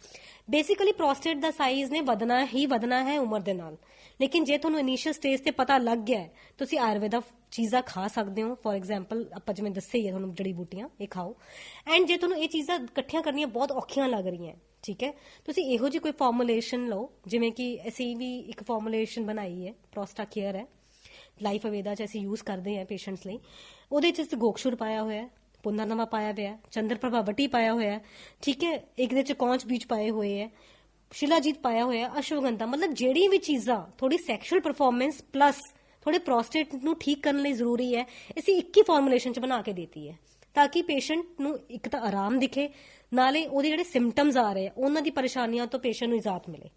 B: ਬੇਸਿਕਲੀ ਪ੍ਰੋਸਟੇਟ ਦਾ ਸਾਈਜ਼ ਨੇ ਵਧਣਾ ਹੀ ਵਧਣਾ ਹੈ ਉਮਰ ਦੇ ਨਾਲ। ਲੇਕਿਨ ਜੇ ਤੁਹਾਨੂੰ ਇਨੀਸ਼ੀਅਲ ਸਟੇਜ ਤੇ ਪਤਾ ਲੱਗ ਗਿਆ ਹੈ, ਤੁਸੀਂ ਆਯੁਰਵੇਦਾ ਚੀਜ਼ਾਂ ਖਾ ਸਕਦੇ ਹੋ। ਫੋਰ ਐਗਜ਼ਾਮਪਲ ਆਪਾਂ ਜਿਵੇਂ ਦੱਸਿਆ ਹੀ ਹੈ ਤੁਹਾਨੂੰ ਜੜੀ ਬੂਟੀਆਂ ਇਹ ਖਾਓ। ਐਂਡ ਜੇ ਤੁਹਾਨੂੰ ਇਹ ਚੀਜ਼ਾਂ ਇਕੱਠੀਆਂ ਕਰਨੀਆਂ ਬਹੁਤ ਔਖੀਆਂ ਲੱਗ ਰਹੀਆਂ ਠੀਕ ਹੈ? ਤੁਸੀਂ ਇਹੋ ਜਿਹੀ ਕੋਈ ਫਾਰਮੂਲੇਸ਼ਨ ਲਓ ਜਿਵੇਂ ਕਿ ਅਸੀਂ ਵੀ ਇੱਕ ਫਾਰਮੂਲੇਸ਼ਨ ਬਣਾਈ ਹੈ ਪ੍ਰੋਸਟਾ ਕੇਅਰ ਹੈ। ਲਾਈਫ ਅਵੇਦਾ ਚ ਅਸੀਂ ਯੂਜ਼ ਕਰਦੇ ਹਾਂ ਪੇਸ਼ੈਂਟਸ ਲਈ। ਉਹਦੇ ਚ ਗੋਕਸ਼ੁਰ ਪਾਇਆ ਹੋਇਆ ਹੈ ਪੁਨਰਨਵਾ ਪਾਇਆ ਹੋਇਆ ਹੈ ਚੰਦਰ ਪ੍ਰਭਾਵਟੀ ਪਾਇਆ ਹੋਇਆ ਹੈ ਠੀਕ ਹੈ? ਇੱਕ ਦੇ ਚ ਕੌਂਚ ਬੀਜ ਪਾਏ ਹੋਏ ਹੈ। ਸ਼ਿਲਾਜੀਤ ਪਾਇਆ ਹੋਇਆ ਹੈ ਅਸ਼ਵਗੰਧਾ ਮਤਲਬ ਜਿਹੜੀ ਵੀ ਚੀਜ਼ਾਂ ਥੋੜੀ ਸੈਕਸ਼ੂਅਲ ਪਰਫਾਰਮੈਂਸ ਪਲੱਸ ਥੋੜੇ ਪ੍ਰੋਸਟੇਟ ਨੂੰ ਠੀਕ ਕਰਨ ਲਈ ਜ਼ਰੂਰੀ ਹੈ ਅਸੀਂ ਇੱਕ ਹੀ ਫਾਰਮੂਲੇਸ਼ਨ ਚ ਬਣਾ ਕੇ ਦਿੱਤੀ ਹੈ ਤਾਂ ਕਿ ਪੇਸ਼ੈਂਟ ਨੂੰ ਇੱਕ ਤਾਂ ਆਰਾਮ ਦਿਖੇ ਨਾਲੇ ਉਹਦੇ ਜਿਹੜੇ ਸਿੰਪਟਮਸ ਆ ਰਹੇ ਆ ਉਹਨਾਂ ਦੀ ਪਰੇਸ਼ਾਨੀਆਂ ਤੋਂ ਪੇਸ਼ੈਂਟ ਨੂੰ ਇਜਾਜ਼ਤ ਮਿਲੇ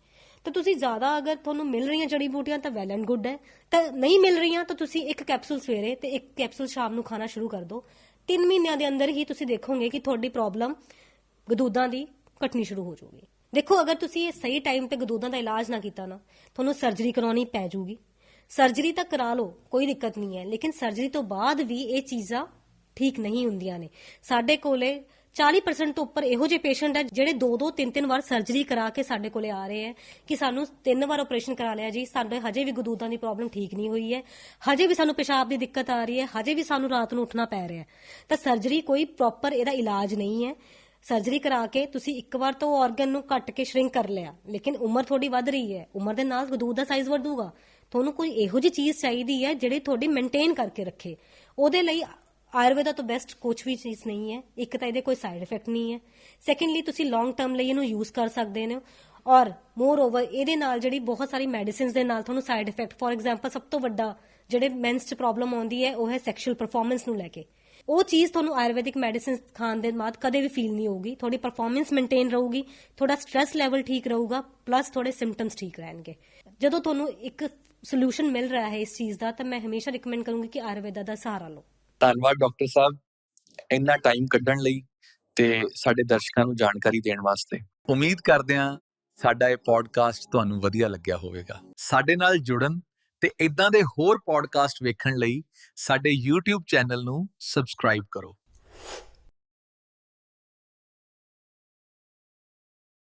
B: ਤਾਂ ਤੁਸੀਂ ਜ਼ਿਆਦਾ ਅਗਰ ਤੁਹਾਨੂੰ ਮਿਲ ਰਹੀਆਂ ਜੜੀ ਬੂਟੀਆਂ ਤਾਂ ਵੈਲ ਐਂਡ ਗੁੱਡ ਹੈ ਤਾਂ ਨਹੀਂ ਮਿਲ ਰਹੀਆਂ ਤਾਂ ਤੁਸੀਂ ਇੱਕ ਕੈਪਸੂਲ ਸਵੇਰੇ ਤੇ ਇੱਕ ਕੈਪਸੂਲ ਸ਼ਾਮ ਨੂੰ ਖਾਣਾ ਸ਼ੁਰੂ ਕਰ ਦਿਓ 3 ਮਹੀਨਿਆਂ ਦੇ ਅੰਦਰ ਹੀ ਤੁਸੀਂ ਦੇਖੋਗੇ ਕਿ ਤੁਹਾਡੀ ਪ੍ਰੋਬਲਮ ਗਦੂਦਾਂ ਦੀ ਘਟਣੀ ਸ਼ੁਰੂ ਹੋ ਜਾਊਗੀ ਦੇਖੋ, ਅਗਰ ਤੁਸੀਂ ਇਹ ਸਹੀ ਟਾਈਮ ਤੇ ਗਦੂਦਾਂ ਦਾ ਇਲਾਜ ਨਾ ਕੀਤਾ ਨਾ, ਤੁਹਾਨੂੰ ਸਰਜਰੀ ਕਰਾਉਣੀ ਪੈ ਜਾਊਗੀ ਸਰਜਰੀ ਤਾਂ ਕਰਾ ਲਓ, ਕੋਈ ਦਿੱਕਤ ਨਹੀਂ ਹੈ, ਲੇਕਿਨ ਸਰਜਰੀ ਤੋਂ ਬਾਅਦ ਵੀ ਇਹ ਚੀਜ਼ਾਂ ਠੀਕ ਨਹੀਂ ਹੁੰਦੀਆਂ ਨੇ। ਸਾਡੇ ਕੋਲੇ 40% ਤੋਂ ਉੱਪਰ ਇਹੋ ਜਿਹੇ ਪੇਸ਼ੈਂਟ ਹੈ ਜਿਹੜੇ 2-2 3-3 ਵਾਰ ਸਰਜਰੀ ਕਰਾ ਕੇ ਸਾਡੇ ਕੋਲੇ ਆ ਰਹੇ ਹੈ ਕਿ ਸਾਨੂੰ ਤਿੰਨ ਵਾਰ ਆਪਰੇਸ਼ਨ ਕਰਾ ਲਿਆ ਜੀ। ਸਾਡੇ ਹਜੇ ਵੀ ਗਦੂਦਾਂ ਦੀ ਪ੍ਰੋਬਲਮ ਠੀਕ ਨਹੀਂ ਹੋਈ ਹੈ। ਹਜੇ ਵੀ ਸਾਨੂੰ ਪਿਸ਼ਾਬ ਦੀ ਦਿੱਕਤ ਆ ਰਹੀ ਹੈ। ਹਜੇ ਵੀ ਸਾਨੂੰ ਰਾਤ ਨੂੰ ਉੱਠਣਾ ਪੈ ਰਿਹਾ ਤਾਂ ਸਰਜਰੀ ਕੋਈ ਪ੍ਰੋਪਰ ਇਹਦਾ ਇਲਾਜ ਨਹੀਂ ਹੈ। ਸਰਜਰੀ ਕਰਾ ਕੇ ਤੁਸੀਂ ਇੱਕ ਵਾਰ ਤਾਂ ਉਹ ਆਰਗਨ ਨੂੰ ਕੱਟ ਕੇ ਸ਼ਰਿੰਕ ਕਰ ਲਿਆ। ਲੇਕਿਨ ਉਮਰ ਤੁਹਾਡੀ ਵੱਧ ਰਹੀ ਹੈ। ਉਮਰ ਦੇ ਨਾਲ ਗਦੂਦ ਦਾ ਸਾਈਜ਼ ਵਧੂਗਾ। ਤੁਹਾਨੂੰ ਕੋਈ ਇਹੋ ਜਿਹੀ ਚੀਜ਼ ਚਾਹੀਦੀ ਹੈ ਜਿਹੜੀ ਤੁਹਾਡੀ ਮੇਨਟੇਨ ਕਰਕੇ ਰੱਖੇ। ਉਹਦੇ ਲਈ ਆਯੁਰਵੇਦਾ ਤੋਂ ਬੈਸਟ ਕੁਝ ਵੀ ਚੀਜ਼ ਨਹੀਂ ਹੈ। ਇੱਕ ਤਾਂ ਇਹਦੇ ਕੋਈ ਸਾਈਡ ਇਫੈਕਟ ਨਹੀਂ ਹੈ। ਸੈਕੰਡਲੀ ਤੁਸੀਂ ਲੌਂਗ ਟਰਮ ਲਈ ਇਹਨੂੰ ਯੂਜ਼ ਕਰ ਸਕਦੇ ਨੇ। ਔਰ ਮੋਰ ਓਵਰ ਇਹਦੇ ਨਾਲ ਜਿਹੜੀ ਬਹੁਤ ਸਾਰੀ ਮੈਡੀਸਿਨਸ ਦੇ ਨਾਲ ਤੁਹਾਨੂੰ ਸਾਈਡ ਇਫੈਕਟ ਫੋਰ ਐਗਜ਼ਾਮਪਲ ਸਭ ਤੋਂ ਵੱਡਾ ਜਿਹੜੇ ਮੈਂਸ 'ਚ ਪ੍ਰੋਬਲਮ ਆਉਂਦੀ ਹੈ, ਉਹ ਹੈ ਸੈਕਸ਼ੂਅਲ ਪਰਫਾਰਮੈਂਸ ਨੂੰ ਲੈ ਕੇ। ਉਹ ਚੀਜ਼ ਤੁਹਾਨੂੰ ਆਯੁਰਵੈਦਿਕ ਮੈਡੀਸਿਨਸ ਖਾਣ ਦੇ ਬਾਅਦ ਕਦੇ ਵੀ ਫੀਲ ਨਹੀਂ ਹੋਊਗੀ। ਤੁਹਾਡੀ ਪਰਫਾਰਮੈਂਸ ਮੇਨਟੇਨ ਰਹੂਗੀ ਥੋੜਾ ਸਟ्रेस ਲੈਵਲ ਠੀਕ ਰਹੂਗਾ ਪਲੱਸ ਥੋੜੇ ਸਿੰਪਟਮਸ ਠੀਕ ਰਹਿਣਗੇ। ਜਦੋਂ ਤੁਹਾਨੂੰ ਇੱਕ ਸੋਲੂਸ਼ਨ ਮਿਲ ਰਿਹਾ ਹੈ ਇਸ ਚੀਜ਼ ਦਾ, ਤਾਂ ਮੈਂ ਹਮੇਸ਼ਾ ਰეკਮੈਂਡ ਕਰੂੰਗੀ ਕਿ ਆਯੁਰਵੇਦਾ ਦਾ ਸਹਾਰਾ ਲਓ।
C: ਧੰਨਵਾਦ ਡਾਕਟਰ ਸਾਹਿਬ। ਇੰਨਾ ਟਾਈਮ ਕੱਢਣ ਲਈ ਤੇ ਸਾਡੇ ਦਰਸ਼ਕਾਂ ਨੂੰ ਜਾਣਕਾਰੀ ਦੇਣ ਵਾਸਤੇ। ਉਮੀਦ ਕਰਦੇ ਹਾਂ ਸਾਡਾ ਇਹ ਪੋਡਕਾਸਟ ਤੁਹਾਨੂੰ ਵਧੀਆ ਲੱਗਿਆ ਹੋਵੇਗਾ। ਸਾਡੇ ਨਾਲ ਜੁੜਨ
A: ਤੇ ਇਦਾਂ ਦੇ ਹੋਰ ਪੋਡਕਾਸਟ ਵੇਖਣ ਲਈ ਸਾਡੇ YouTube ਚੈਨਲ ਨੂੰ ਸਬਸਕ੍ਰਾਈਬ ਕਰੋ।